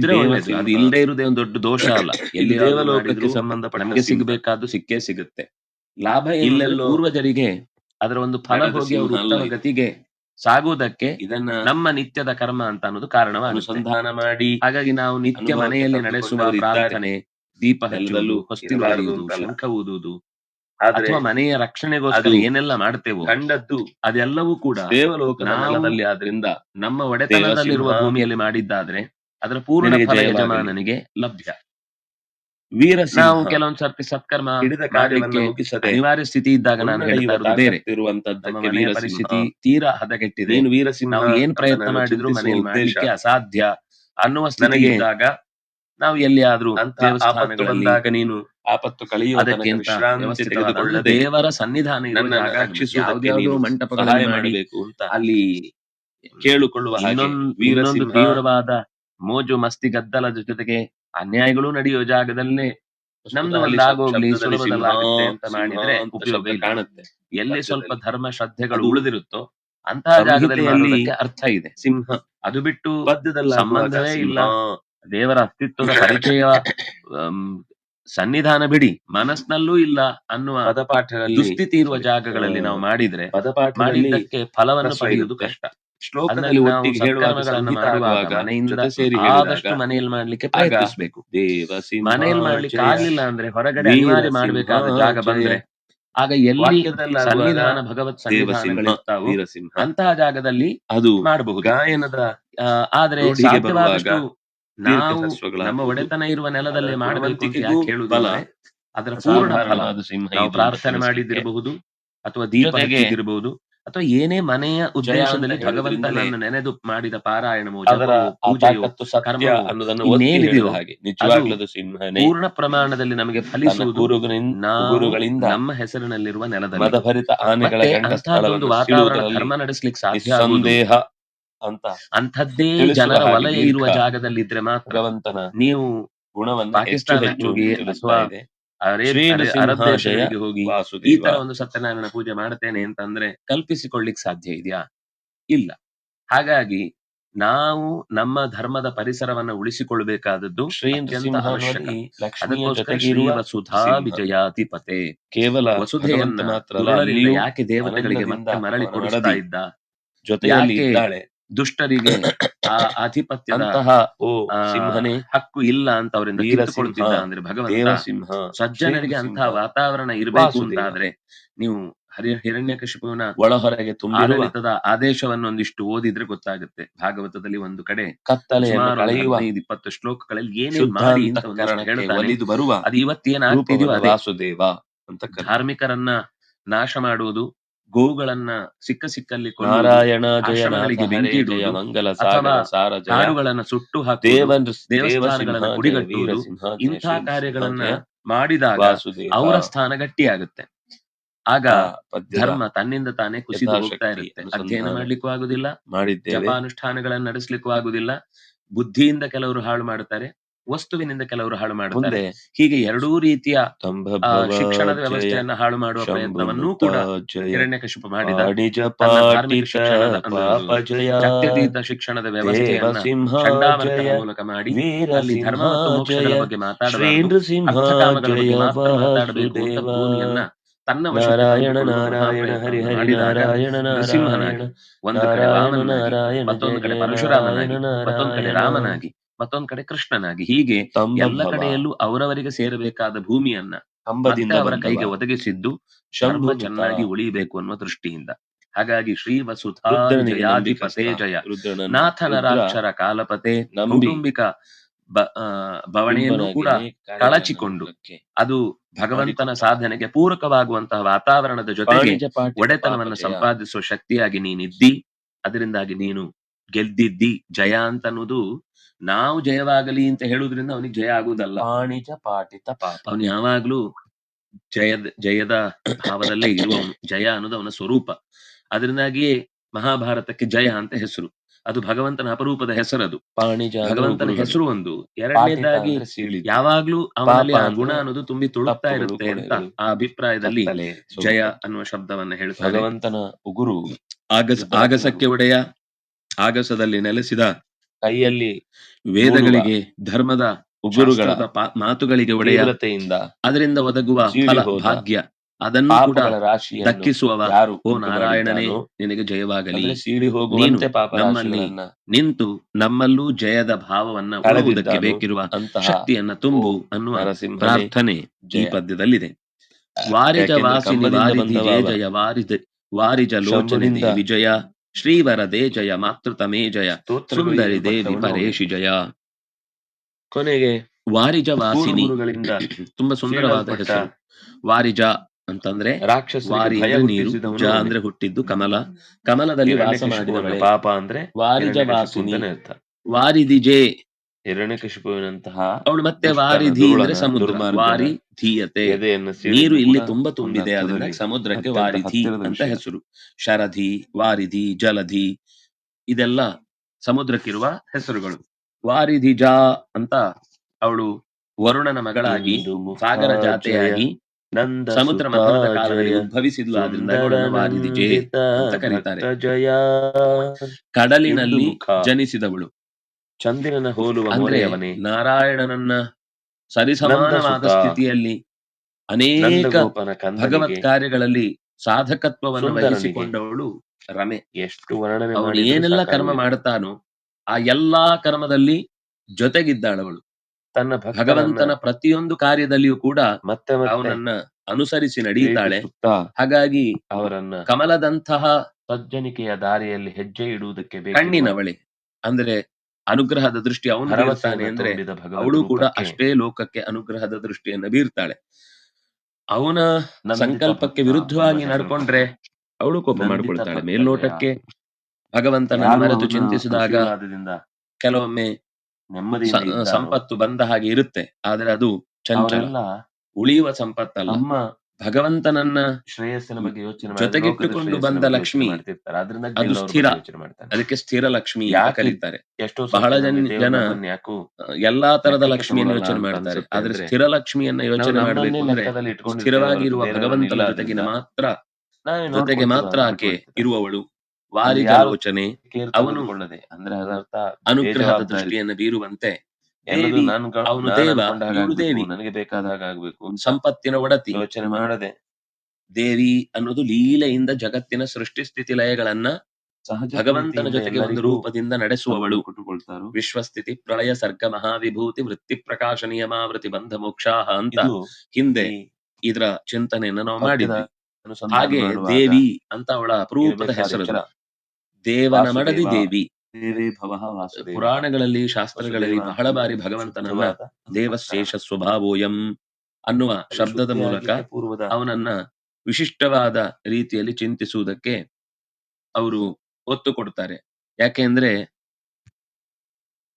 [SPEAKER 1] ಅದು ಇಲ್ಲದೆ ಇರುದೇ ಒಂದು ದೊಡ್ಡ ದೋಷ ಅಲ್ಲ. ಎಲ್ಲಿ
[SPEAKER 2] ದೇವಲೋಕಕ್ಕೆ ಸಂಬಂಧಪಟ್ಟ.
[SPEAKER 1] ಸಿಗಬೇಕಾದ್ದು ಸಿಕ್ಕೇ ಸಿಗುತ್ತೆ. ಲಾಭ
[SPEAKER 2] ಇಲ್ಲೆಲ್ಲ
[SPEAKER 1] ಪೂರ್ವಜರಿಗೆ ಅದರ ಒಂದು ಫಲ ಹೋಗಿ ಅವರು ಉತ್ತಮ ಗತಿಗೆ ಸಾಗುವುದಕ್ಕೆ
[SPEAKER 2] ಇದನ್ನ
[SPEAKER 1] ನಮ್ಮ ನಿತ್ಯದ ಕರ್ಮ ಅಂತ ಅನ್ನೋದು ಕಾರಣವಾಗಿ
[SPEAKER 2] ಅನುಸಂಧಾನ ಮಾಡಿ
[SPEAKER 1] ಹಾಗಾಗಿ ನಾವು ನಿತ್ಯ ಮನೆಯಲ್ಲಿ ನಡೆಸುವ ಪ್ರಾರ್ಥನೆ ದೀಪ
[SPEAKER 2] ಹಚ್ಚಲು
[SPEAKER 1] ಹೊಸ್ತಿಲು ಹೊಡೆಯುವುದು ಶಂಖ ಊದುವುದು ಅಥವಾ ಮನೆಯ ರಕ್ಷಣೆಗೋಸ್ಕರ ಏನೆಲ್ಲ ಮಾಡ್ತೇವೋ
[SPEAKER 2] ಕಂಡದ್ದು
[SPEAKER 1] ಅದೆಲ್ಲವೂ ಕೂಡ
[SPEAKER 2] ದೇವಲೋಕದ
[SPEAKER 1] ನಾವು
[SPEAKER 2] ನೆಲದಲ್ಲಿ ಆದ್ರಿಂದ
[SPEAKER 1] ನಮ್ಮ ಒಡೆತನದಲ್ಲಿರುವ ಭೂಮಿಯಲ್ಲಿ ಮಾಡಿದ್ದಾದ್ರೆ ಅದರ ಪೂರ್ಣ
[SPEAKER 2] ಜಯವಾಗಲಿ.
[SPEAKER 1] ಯಜಮಾನನಿಗೆ ಲಭ್ಯ.
[SPEAKER 2] ವೀರ
[SPEAKER 1] ನಾವು ಕೆಲವೊಂದು ಸರ್ತಿ ಸತ್ಕರ್ಮ
[SPEAKER 2] ಹಿಡಿದ ಕಾರ್ಯಕ್ಕೆ
[SPEAKER 1] ಅನಿವಾರ್ಯ ಸ್ಥಿತಿ ಇದ್ದಾಗ ನಾನು ಹೇಳ್ತಾ ಬೇರೆ. ಪರಿಸ್ಥಿತಿ ತೀರಾ ಹದಗೆಟ್ಟಿದೆ.
[SPEAKER 2] ಏನು ವೀರಸಿಂಹ
[SPEAKER 1] ನಾವು ಏನ್ ಪ್ರಯತ್ನ ಮಾಡಿದ್ರು ಮನೆಯಲ್ಲಿ ಅಸಾಧ್ಯ ಅನ್ನುವ ಸ್ಥಿತಿ ಇದ್ದಾಗ ನಾವು ಎಲ್ಲಿಯಾದ್ರೂ
[SPEAKER 2] ಆಪತ್ತು ಬಂದಾಗ ನೀನು ಆಪತ್ತು ಕಳೆಯುವ
[SPEAKER 1] ದೇವರ ಸನ್ನಿಧಾನ ಮಂಟಪ
[SPEAKER 2] ಮಾಡಬೇಕು ಅಂತ
[SPEAKER 1] ಅಲ್ಲಿ
[SPEAKER 2] ಕೇಳಿಕೊಳ್ಳುವ ಹಾಗೆ
[SPEAKER 1] ಇನ್ನೊಂದು
[SPEAKER 2] ವೀರ
[SPEAKER 1] ತೀವ್ರವಾದ ಮೋಜು ಮಸ್ತಿ ಗದ್ದಲದ ಜೊತೆಗೆ ಅನ್ಯಾಯಗಳು ನಡೆಯೋ ಜಾಗದಲ್ಲೇ ನಮ್ದು
[SPEAKER 2] ವಸ್ತುತಃ
[SPEAKER 1] ಒಂದು ಆಗೋಗ್ಲಿ ಸುಲಭದಲ್ಲಾಗುತ್ತೆ ಅಂತ ಮಾಡಿದ್ರೆ ಉಪಯೋಗ
[SPEAKER 2] ಕಾಣುತ್ತೆ
[SPEAKER 1] ಎಲ್ಲಿ ಸ್ವಲ್ಪ ಧರ್ಮ ಶ್ರದ್ಧೆಗಳು ಉಳಿದಿರುತ್ತೋ ಅಂತಹ ಜಾಗದಲ್ಲಿ ಅರ್ಥ ಇದೆ.
[SPEAKER 2] ಸಿಂಹ
[SPEAKER 1] ಅದು ಬಿಟ್ಟು ಸಂಬಂಧವೇ ಇಲ್ಲ. ದೇವರ ಅಸ್ತಿತ್ವದ ಪರಿಚಯ ಸನ್ನಿಧಾನ ಬಿಡಿ ಮನಸ್ನಲ್ಲೂ ಇಲ್ಲ ಅನ್ನುವ
[SPEAKER 2] ಪದಪಾಠದಲ್ಲಿ
[SPEAKER 1] ದುಸ್ಥಿತಿ ಇರುವ ಜಾಗಗಳಲ್ಲಿ ನಾವು ಮಾಡಿದ್ರೆ
[SPEAKER 2] ಪದಪಾಠ
[SPEAKER 1] ಮಾಡಿದ್ದಕ್ಕೆ ಫಲವನ್ನು ಪಡೆಯುವುದು ಕಷ್ಟ.
[SPEAKER 2] ಶ್ಲೋಕದಲ್ಲಿ ಒಟ್ಟಿಗೆ ಹೇಳುವಾಗ
[SPEAKER 1] ಸಂಗೀತ
[SPEAKER 2] ಆಡುವಾಗ
[SPEAKER 1] ಮನೆಯಿಂದ
[SPEAKER 2] ಸೇರಿ
[SPEAKER 1] ಆದಷ್ಟು ಮನೆಯಲ್ಲಿ ಮಾಡ್ಲಿಕ್ಕೆ ಪ್ರಯತ್ನಿಸಬೇಕು.
[SPEAKER 2] ದೇವಸಿ
[SPEAKER 1] ಮನೆಯಲ್ಲಿ ಮಾಡ್ಲಿಕ್ಕೆ ಆಗ್ಲಿಲ್ಲ ಅಂದ್ರೆ ಹೊರಗಡೆ
[SPEAKER 2] ವೀರ
[SPEAKER 1] ಅನಿವಾರ್ಯ ಮಾಡಬೇಕಾದ ಜಾಗ ಬಂದ್ರೆ ಆಗ ಎಲ್ಲಿ ಸನ್ನಿಧಾನ ಭಗವತ್ ಸನ್ನಿಧಾನಗಳಿರ್ತಾವೋ ಅಂತಹ ಜಾಗದಲ್ಲಿ
[SPEAKER 2] ಅದು
[SPEAKER 1] ಮಾಡಬಹುದು.
[SPEAKER 2] ಗಾಯನದ
[SPEAKER 1] ಆದ್ರೆ ಸಾಧ್ಯವಾದಷ್ಟು ನಾವು ನಮ್ಮ ಒಡೆತನ ಇರುವ ನೆಲದಲ್ಲಿ ಮಾಡಬೇಕು ಅದರ ಪೂರ್ಣ ಫಲ. ಪ್ರಾರ್ಥನೆ
[SPEAKER 2] ಮಾಡಿದಿರಬಹುದು
[SPEAKER 1] ಮಾಡಿದ್ದಿರಬಹುದು ಅಥವಾ ದೀಪ ಹಚ್ಚಿದ್ದಿರಬಹುದು. ಅಥವಾ ಏನೇ ಮನೆಯ ಉದ್ದೇಶದಲ್ಲಿ ಭಗವಂತನನ್ನು ನೆನೆದು ಮಾಡಿದ
[SPEAKER 2] ಪಾರಾಯಣ
[SPEAKER 1] ಪೂಜೆಯೋ
[SPEAKER 2] ಅನ್ನೋದನ್ನು ಹಾಗೆ ನಿಜವಾಗ್ಲದು
[SPEAKER 1] ಪೂರ್ಣ ಪ್ರಮಾಣದಲ್ಲಿ ನಮಗೆ ಫಲಿಸುವುದು.
[SPEAKER 2] ಗುರುಗಳಿಂದ
[SPEAKER 1] ನಮ್ಮ ಹೆಸರಿನಲ್ಲಿರುವ ನೆಲದ
[SPEAKER 2] ಮದಭರಿತ ಆನೆಗಳ ಸ್ಥಳವನ್ನು
[SPEAKER 1] ವಾತಾವರಣ ಧರ್ಮ ನಡೆಸ್ಲಿಕ್ಕೆ ಸಾಧ್ಯ
[SPEAKER 2] ನಿಸ್ಸಂದೇಹ ಅಂತ
[SPEAKER 1] ಅಂಥದ್ದೇ ಜನರ ವಲಯ ಇರುವ
[SPEAKER 2] ಜಾಗದಲ್ಲಿ
[SPEAKER 1] ಇದ್ರೆ ಮಾತ್ರ ನೀವು
[SPEAKER 2] ಗುಣವನ್ನು ಪಾಕಿಸ್ತಾನ
[SPEAKER 1] ಅಥವಾ ಹೋಗಿ ಈ ತರ ಒಂದು ಸತ್ಯನಾರಾಯಣ ಪೂಜೆ ಮಾಡ್ತೇನೆ ಅಂತಂದ್ರೆ ಕಲ್ಪಿಸಿಕೊಳ್ಳಿಕ್ ಸಾಧ್ಯ ಇದೆಯಾ? ಇಲ್ಲ. ಹಾಗಾಗಿ ನಾವು ನಮ್ಮ ಧರ್ಮದ ಪರಿಸರವನ್ನ ಉಳಿಸಿಕೊಳ್ಬೇಕಾದದ್ದು
[SPEAKER 2] ಸಿಂಹ.
[SPEAKER 1] ವಿಜಯಾಧಿಪತೆ.
[SPEAKER 2] ಕೇವಲ
[SPEAKER 1] ವಸುಧೆಯನ್ನ
[SPEAKER 2] ಮಾತ್ರ
[SPEAKER 1] ಯಾಕೆ ದೇವತೆಗಳಿಗೆ ಮತ್ತೆ ಮರಳಿ
[SPEAKER 2] ಕೊಡ್ತಾ
[SPEAKER 1] ಕೊಡಿಸ್ತಾ ಇದ್ದ?
[SPEAKER 2] ಜೊತೆಯಲ್ಲಿ
[SPEAKER 1] ದುಷ್ಟರಿಗೆ ಆ ಆಧಿಪತ್ಯದ
[SPEAKER 2] ಓ ಸಿಂಹನೇ
[SPEAKER 1] ಹಕ್ಕು ಇಲ್ಲ ಅಂತ ಅವರಿಂದ ತೀರಿಸಿಕೊಳ್ತಿದ್ದ ಅಂದ್ರೆ ಭಗವಂತ
[SPEAKER 2] ಸಿಂಹ
[SPEAKER 1] ಸಜ್ಜನರಿಗೆ
[SPEAKER 2] ಅಂತ
[SPEAKER 1] ಅಂತಹ ವಾತಾವರಣ ಇರಬೇಕು
[SPEAKER 2] ಅಂತ
[SPEAKER 1] ಅಂತಾದ್ರೆ ನೀವು ಹರಿ ಹಿರಣ್ಯಕಶಿಪುವಿನ
[SPEAKER 2] ಒಳ ಹೊರಗೆ ತುಂಬಿರುವಂತದ
[SPEAKER 1] ಆಡಳಿತದ ಆದೇಶವನ್ನು ಒಂದಿಷ್ಟು ಓದಿದ್ರೆ ಗೊತ್ತಾಗುತ್ತೆ. ಭಾಗವತದಲ್ಲಿ ಒಂದು ಕಡೆ ಕತ್ತಲೆ ಇಪ್ಪತ್ತು ಶ್ಲೋಕಗಳಲ್ಲಿ ಏನೇನು
[SPEAKER 2] ಬರುವ
[SPEAKER 1] ಅದು ಇವತ್ತೇನಾಗ್ತಿದೆಯೋ ಅದೇ.
[SPEAKER 2] ವಾಸುದೇವ ಅಂತ ಕರೆ
[SPEAKER 1] ಧಾರ್ಮಿಕರನ್ನ ನಾಶ ಮಾಡುವುದು ಗೋವುಗಳನ್ನ ಸಿಕ್ಕ ಸಿಕ್ಕಲ್ಲಿ
[SPEAKER 2] ನಾರಾಯಣ ಜಯ
[SPEAKER 1] ಬೆಂಕಿ
[SPEAKER 2] ಮಂಗಲ ಸಾರ
[SPEAKER 1] ಜಾರುಗಳನ್ನ ಸುಟ್ಟು
[SPEAKER 2] ಹಾಕಿ
[SPEAKER 1] ದೇವಸ್ಥಾನಗಳನ್ನ ಇಂಥ ಕಾರ್ಯಗಳನ್ನ ಮಾಡಿದಾಗ ಅವರ ಸ್ಥಾನ ಗಟ್ಟಿಯಾಗುತ್ತೆ. ಆಗ ಧರ್ಮ ತನ್ನಿಂದ ತಾನೇ ಕುಸಿದು ಹೋಗ್ತಾ ಇರುತ್ತೆ. ಅಧ್ಯಯನ ಮಾಡ್ಲಿಕ್ಕೂ ಆಗುದಿಲ್ಲ.
[SPEAKER 2] ಜಪ
[SPEAKER 1] ಅನುಷ್ಠಾನಗಳನ್ನ ನಡೆಸ್ಲಿಕ್ಕೂ ಆಗುದಿಲ್ಲ. ಬುದ್ಧಿಯಿಂದ ಕೆಲವರು ಹಾಳು ಮಾಡ್ತಾರೆ ವಸ್ತುವಿನಿಂದ ಕೆಲವರು ಹಾಳು
[SPEAKER 2] ಮಾಡುತ್ತಾರೆ.
[SPEAKER 1] ಹೀಗೆ ಎರಡೂ ರೀತಿಯ ಶಿಕ್ಷಣದ ವ್ಯವಸ್ಥೆಯನ್ನು ಹಾಳು ಮಾಡುವ ಪ್ರಯತ್ನವನ್ನೂ ಕೂಡ ಹಿರಣ್ಯಕಶಿಪ ಮಾಡಿದ.
[SPEAKER 2] ಪಾಟಿತ
[SPEAKER 1] ಶಿಕ್ಷಣದ ವ್ಯವಸ್ಥೆಯನ್ನು ಮೂಲಕ ಮಾಡಿ ಅಲ್ಲಿ ಧರ್ಮ ಮತ್ತು ಮೋಕ್ಷಗಳ ಬಗ್ಗೆ
[SPEAKER 2] ನೃಸಿಂಹ
[SPEAKER 1] ಅರ್ಥಕಾಮಗಳ ಬಗ್ಗೆ ಮಾತ್ರ ಮಾತಾಡಬೇಕು ಅಂತ ಭೂಮಿಯನ್ನ ತನ್ನ
[SPEAKER 2] ನಾರಾಯಣ ನಾರಾಯಣ ಹರಿ ಹರಿ ನಾರಾಯಣ
[SPEAKER 1] ನೃಸಿಂಹನಾಗಿ ಒಂದು ಕಡೆ
[SPEAKER 2] ನಾರಾಯಣ
[SPEAKER 1] ಮತ್ತೊಂದು ಕಡೆ ಪರಶುರಾಮನಾಗಿ ಮತ್ತೊಂದು ಕಡೆ ರಾಮನಾಗಿ ಮತ್ತೊಂದು ಕಡೆ ಕೃಷ್ಣನಾಗಿ. ಹೀಗೆ ಎಲ್ಲ ಕಡೆಯಲ್ಲೂ ಅವರವರಿಗೆ ಸೇರಬೇಕಾದ ಭೂಮಿಯನ್ನ ಅವರ ಕೈಗೆ ಒದಗಿಸಿದ್ದು
[SPEAKER 2] ಶಂಭು
[SPEAKER 1] ಚೆನ್ನಾಗಿ ಉಳಿಬೇಕು ಅನ್ನುವ ದೃಷ್ಟಿಯಿಂದ. ಹಾಗಾಗಿ ಶ್ರೀ ವಸುಧಾ ಜಯ. ನಾಥನ ರಾಕ್ಷರ ಕಾಲಪತೆ
[SPEAKER 2] ನಂಬಿ.
[SPEAKER 1] ಕೌಟುಂಬಿಕ ಬವಣೆಯನ್ನು ಕೂಡ ಕಳಚಿಕೊಂಡು ಅದು ಭಗವಂತನ ಸಾಧನೆಗೆ ಪೂರಕವಾಗುವಂತಹ ವಾತಾವರಣದ ಜೊತೆಗೆ ಒಡೆತನವನ್ನು. ಸಂಪಾದಿಸುವ ಶಕ್ತಿಯಾಗಿ ನೀನಿದ್ದಿ ಅದರಿಂದಾಗಿ ನೀನು ಗೆದ್ದಿದ್ದಿ ಜಯ ಅಂತ ಅನ್ನೋದು ನಾವು ಜಯವಾಗಲಿ ಅಂತ ಹೇಳುವುದರಿಂದ ಅವನಿಗೆ ಜಯ ಆಗುವುದಲ್ಲ.
[SPEAKER 2] ವಾಣಿಜ ಪಾಠಿತ ಪಾಪ.
[SPEAKER 1] ಅವನು ಯಾವಾಗ್ಲೂ ಜಯದ ಜಯದ ಭಾವದಲ್ಲೇ ಇರುವ ಜಯ ಅನ್ನೋದು ಅವನ ಸ್ವರೂಪ. ಅದರಿಂದಾಗಿಯೇ ಮಹಾಭಾರತಕ್ಕೆ ಜಯ ಅಂತ ಹೆಸರು. ಅದು ಭಗವಂತನ ಅಪರೂಪದ ಹೆಸರದು.
[SPEAKER 2] ಪಾಣಿಜ ಅಂದ್ರೆ
[SPEAKER 1] ಭಗವಂತನ ಹೆಸರು ಒಂದು. ಎರಡನೇದಾಗಿ ಯಾವಾಗ್ಲೂ ಅವನಲ್ಲಿ ಆ ಗುಣ ಅನ್ನೋದು ತುಂಬಿ ತುಳುಕ್ತಾ ಇರುತ್ತೆ ಅಂತ ಆ ಅಭಿಪ್ರಾಯದಲ್ಲಿ ಜಯ ಅನ್ನುವ ಶಬ್ದವನ್ನ ಹೇಳ್ತಾರೆ.
[SPEAKER 2] ಭಗವಂತನ ಉಗುರು
[SPEAKER 1] ಆಗಸ ಆಗಸಕ್ಕೆ ಒಡೆಯ ಆಗಸದಲ್ಲಿ ನೆಲೆಸಿದ
[SPEAKER 2] ಕೈಯಲ್ಲಿ
[SPEAKER 1] ವೇದಗಳಿಗೆ ಧರ್ಮದ
[SPEAKER 2] ಉಗುರುಗಳ
[SPEAKER 1] ಮಾತುಗಳಿಗೆ
[SPEAKER 2] ಒಡೆಯತೆಯಿಂದ
[SPEAKER 1] ಅದರಿಂದ ಒದಗುವ ಫಲ ಭಾಗ್ಯ ಅದನ್ನು ಕೂಡ ದಕ್ಕಿಸುವವ ಓ ನಾರಾಯಣನೇ ನಿನಗೆ ಜಯವಾಗಲಿ
[SPEAKER 2] ಸೀಡಿ ಹೋಗುವಂತೆ
[SPEAKER 1] ನಮ್ಮಲ್ಲಿ ನಿಂತು ನಮ್ಮಲ್ಲೂ ಜಯದ ಭಾವವನ್ನ
[SPEAKER 2] ಒಳಗುವುದಕ್ಕೆ
[SPEAKER 1] ಬೇಕಿರುವ ಶಕ್ತಿಯನ್ನ ತುಂಬು ಅನ್ನುವ ಪ್ರಾರ್ಥನೆ ಈ. ಪದ್ಯದಲ್ಲಿದೆ ವಾರಿಜ
[SPEAKER 2] ವಾಸಿ
[SPEAKER 1] ವಾಸಿನಿ
[SPEAKER 2] ಕಂಬದಿಂದ
[SPEAKER 1] ವಾರಿಧಿ ಜಯ
[SPEAKER 2] ಅವ.
[SPEAKER 1] ವಾರಿಜ ವಾರಿಜ ಲೋಚನೆ
[SPEAKER 2] ಶಂಭುನಿಂದ
[SPEAKER 1] ದೇವಿ ಜಯ ಶ್ರೀವರದೇ ಜಯ ಮಾತೃತಮೇ ಜಯ ಸುಂದರಿ ದೇವಿ ಪರೇಶಿ ಜಯ.
[SPEAKER 2] ಕೊನೆಗೆ
[SPEAKER 1] ವಾರಿಜ ವಾಸಿನಿ ತುಂಬಾ ಸುಂದರವಾದ ಹೆಸರು. ವಾರಿಜ ಅಂತಂದ್ರೆ
[SPEAKER 2] ರಾಕ್ಷಸ
[SPEAKER 1] ವಾರಿ ಅಂದ್ರೆ ನೀರು ಜ ಅಂದ್ರೆ ಹುಟ್ಟಿದ್ದು ಕಮಲ. ಕಮಲದಲ್ಲಿ ವಾಸ ಮಾಡಿದ
[SPEAKER 2] ಪಾಪ ಅಂದ್ರೆ
[SPEAKER 1] ವಾರಿಜ ವಾಸಿನಿ ವಾರಿದಿಜೆ.
[SPEAKER 2] ಹಿರಣ್ಯಕಶಿಪುವಿನಂತಹ
[SPEAKER 1] ಅವಳು ಮತ್ತೆ ವಾರಿಧಿ ಅಂದ್ರೆ ಸಮುದ್ರ ವಾರಿ ಧೀಯತೆ. ನೀರು ಇಲ್ಲಿ ತುಂಬಾ ತುಂಬಿದೆ
[SPEAKER 2] ಅದನ್ನ
[SPEAKER 1] ಸಮುದ್ರಕ್ಕೆ ವಾರಿಧಿ ಅಂತ ಹೆಸರು. ಶರಧಿ ವಾರಿಧಿ ಜಲಧಿ ಇದೆಲ್ಲ ಸಮುದ್ರಕ್ಕಿರುವ ಹೆಸರುಗಳು. ವಾರಿಧಿ ಜಾ ಅಂತ ಅವಳು ವರುಣನ ಮಗಳಾಗಿ ಸಾಗರ ಜಾತೆಯಾಗಿ
[SPEAKER 2] ನಂದ
[SPEAKER 1] ಸಮುದ್ರ ಮಥನದ ಕಾಲದಲ್ಲಿ ಉದ್ಭವಿಸಿದ್ಲು ಆದ್ರಿಂದ ಅಂತ ಕರೀತಾರೆ. ಕಡಲಿನಲ್ಲಿ ಜನಿಸಿದವಳು.
[SPEAKER 2] ಚಂದಿರನ ಹೋಲುವ ಮೊರೆಯವನೇ
[SPEAKER 1] ನಾರಾಯಣನನ್ನ ಸರಿಸಮಾನವಾದ ಸ್ಥಿತಿಯಲ್ಲಿ ಅನೇಕ ಭಗವತ್ ಕಾರ್ಯಗಳಲ್ಲಿ ಸಾಧಕತ್ವವನ್ನು. ವಹಿಸಿಕೊಂಡವಳು ರಮೆ.
[SPEAKER 2] ಎಷ್ಟು ವರ್ಣನೆ
[SPEAKER 1] ಅವನು ಏನೆಲ್ಲ ಕರ್ಮ. ಮಾಡುತ್ತಾನೋ ಆ ಎಲ್ಲಾ ಕರ್ಮದಲ್ಲಿ ಜೊತೆಗಿದ್ದಾಳವಳು.
[SPEAKER 2] ತನ್ನ
[SPEAKER 1] ಭಗವಂತನ ಪ್ರತಿಯೊಂದು ಕಾರ್ಯದಲ್ಲಿಯೂ ಕೂಡ
[SPEAKER 2] ಮತ್ತೆ
[SPEAKER 1] ಅವನನ್ನ ಅನುಸರಿಸಿ ನಡೆಯುತ್ತಾಳೆ. ಹಾಗಾಗಿ
[SPEAKER 2] ಅವರನ್ನ
[SPEAKER 1] ಕಮಲದಂತಹ
[SPEAKER 2] ಸಜ್ಜನಿಕೆಯ ದಾರಿಯಲ್ಲಿ ಹೆಜ್ಜೆ ಇಡುವುದಕ್ಕೆ ಬೇಕು
[SPEAKER 1] ಕಣ್ಣಿನವಳೆ. ಅಂದ್ರೆ ಅನುಗ್ರಹದ ದೃಷ್ಟಿ ಅವನು ಅಂದ್ರೆ ಅವಳು ಕೂಡ ಅಷ್ಟೇ ಲೋಕಕ್ಕೆ ಅನುಗ್ರಹದ ದೃಷ್ಟಿಯನ್ನ ಬೀರ್ತಾಳೆ. ಅವನ ಸಂಕಲ್ಪಕ್ಕೆ ವಿರುದ್ಧವಾಗಿ ನಡ್ಕೊಂಡ್ರೆ ಅವಳು ಕೋಪ ಮಾಡ್ಕೊಳ್ತಾಳೆ. ಮೇಲ್ನೋಟಕ್ಕೆ ಭಗವಂತನ ಮರೆತು ಚಿಂತಿಸಿದಾಗ ಕೆಲವೊಮ್ಮೆ
[SPEAKER 2] ನೆಮ್ಮದಿ
[SPEAKER 1] ಸಂಪತ್ತು ಬಂದ ಹಾಗೆ ಇರುತ್ತೆ. ಆದ್ರೆ ಅದು ಚಂಚಲ. ಉಳಿಯುವ ಸಂಪತ್ತಲ್ಲ. ಭಗವಂತನನ್ನ
[SPEAKER 2] ಶ್ರೇಯಸ್ಸಿನ ಬಗ್ಗೆ ಯೋಚನೆ
[SPEAKER 1] ಜೊತೆಗಿಟ್ಟುಕೊಂಡು ಬಂದ ಲಕ್ಷ್ಮಿ, ಅದು ಸ್ಥಿರ. ಅದಕ್ಕೆ ಸ್ಥಿರ ಲಕ್ಷ್ಮಿ? ಕರೀತಾರೆ
[SPEAKER 2] ಎಷ್ಟೋ
[SPEAKER 1] ಬಹಳ ಜನ- ಜನ
[SPEAKER 2] ಯಾಕೋ
[SPEAKER 1] ಎಲ್ಲಾ ತರದ ಲಕ್ಷ್ಮಿಯನ್ನು ಯೋಚನೆ ಮಾಡ್ತಾರೆ ಆದ್ರೆ ಸ್ಥಿರ ಲಕ್ಷ್ಮಿಯನ್ನ ಯೋಚನೆ ಮಾಡಬೇಕು ಅಂದ್ರೆ ಸ್ಥಿರವಾಗಿರುವ ಭಗವಂತನ ಜೊತೆಗಿನ ಮಾತ್ರ ಜೊತೆಗೆ ಮಾತ್ರ ಆಕೆ ಇರುವವಳು
[SPEAKER 2] ವಾರಿ
[SPEAKER 1] ವಾರಿಜ
[SPEAKER 2] ಯಾರು
[SPEAKER 1] ಲೋಚನೆ
[SPEAKER 2] ಕೇರ್
[SPEAKER 1] ಅವನು
[SPEAKER 2] ಅಂದ್ರೆ
[SPEAKER 1] ಅನುಗ್ರಹದ. ದೃಷ್ಟಿಯನ್ನು ಬೀರುವಂತೆ
[SPEAKER 2] ಎಲ್ಲದೂ ನಾನು
[SPEAKER 1] ಅವನು ದೇವ, ಇವಳು ದೇವಿ.
[SPEAKER 2] ನನಗೆ ಬೇಕಾದ ಹಾಗೆ ಆಗ್ಬೇಕು. ಒಂದು
[SPEAKER 1] ಸಂಪತ್ತಿನ ಒಡತಿ.
[SPEAKER 2] ಯೋಚನೆ ಮಾಡದೆ.
[SPEAKER 1] ದೇವಿ ಅನ್ನೋದು ಲೀಲೆಯಿಂದ ಜಗತ್ತಿನ ಸೃಷ್ಟಿ ಸ್ಥಿತಿ ಲಯಗಳನ್ನ ಭಗವಂತನ ಜೊತೆಗೆ ಒಂದು ರೂಪದಿಂದ ನಡೆಸುವವಳು.
[SPEAKER 2] ಕೊಟ್ಟುಕೊಳ್ತಾರೋ?
[SPEAKER 1] ವಿಶ್ವಸ್ಥಿತಿ ಪ್ರಳಯ ಸರ್ಗ ಮಹಾವಿಭೂತಿ ವೃತ್ತಿ ಪ್ರಕಾಶ ನಿಯಮಾವೃತಿ ಬಂಧ ಮೋಕ್ಷಾಹ ಅಂತ ಹಿಂದೆ ಇದರ ಚಿಂತನೆಯನ್ನ ನಾವು
[SPEAKER 2] ಮಾಡಿದ
[SPEAKER 1] ಮಾಡಿದ್ವಿ. ಹಾಗೆ ದೇವಿ ಅಂತ ಅವಳ ಅಪರೂಪದ ಹೆಸರು. ದೇವನ ಮಡದಿ ದೇವಿ. ಪುರಾಣಗಳಲ್ಲಿ ಶಾಸ್ತ್ರಗಳಲ್ಲಿ ಬಹಳ ಬಾರಿ ಭಗವಂತನನ್ನ ದೇವಶೇಷ ಸ್ವಭಾವೋಯಂ ಅನ್ನುವ ಶಬ್ದದ ಮೂಲಕ
[SPEAKER 2] ಪೂರ್ವದ
[SPEAKER 1] ಅವನನ್ನ ವಿಶಿಷ್ಟವಾದ ರೀತಿಯಲ್ಲಿ ಚಿಂತಿಸುವುದಕ್ಕೆ ಅವರು ಒತ್ತು ಕೊಡ್ತಾರೆ. ಯಾಕೆಂದ್ರೆ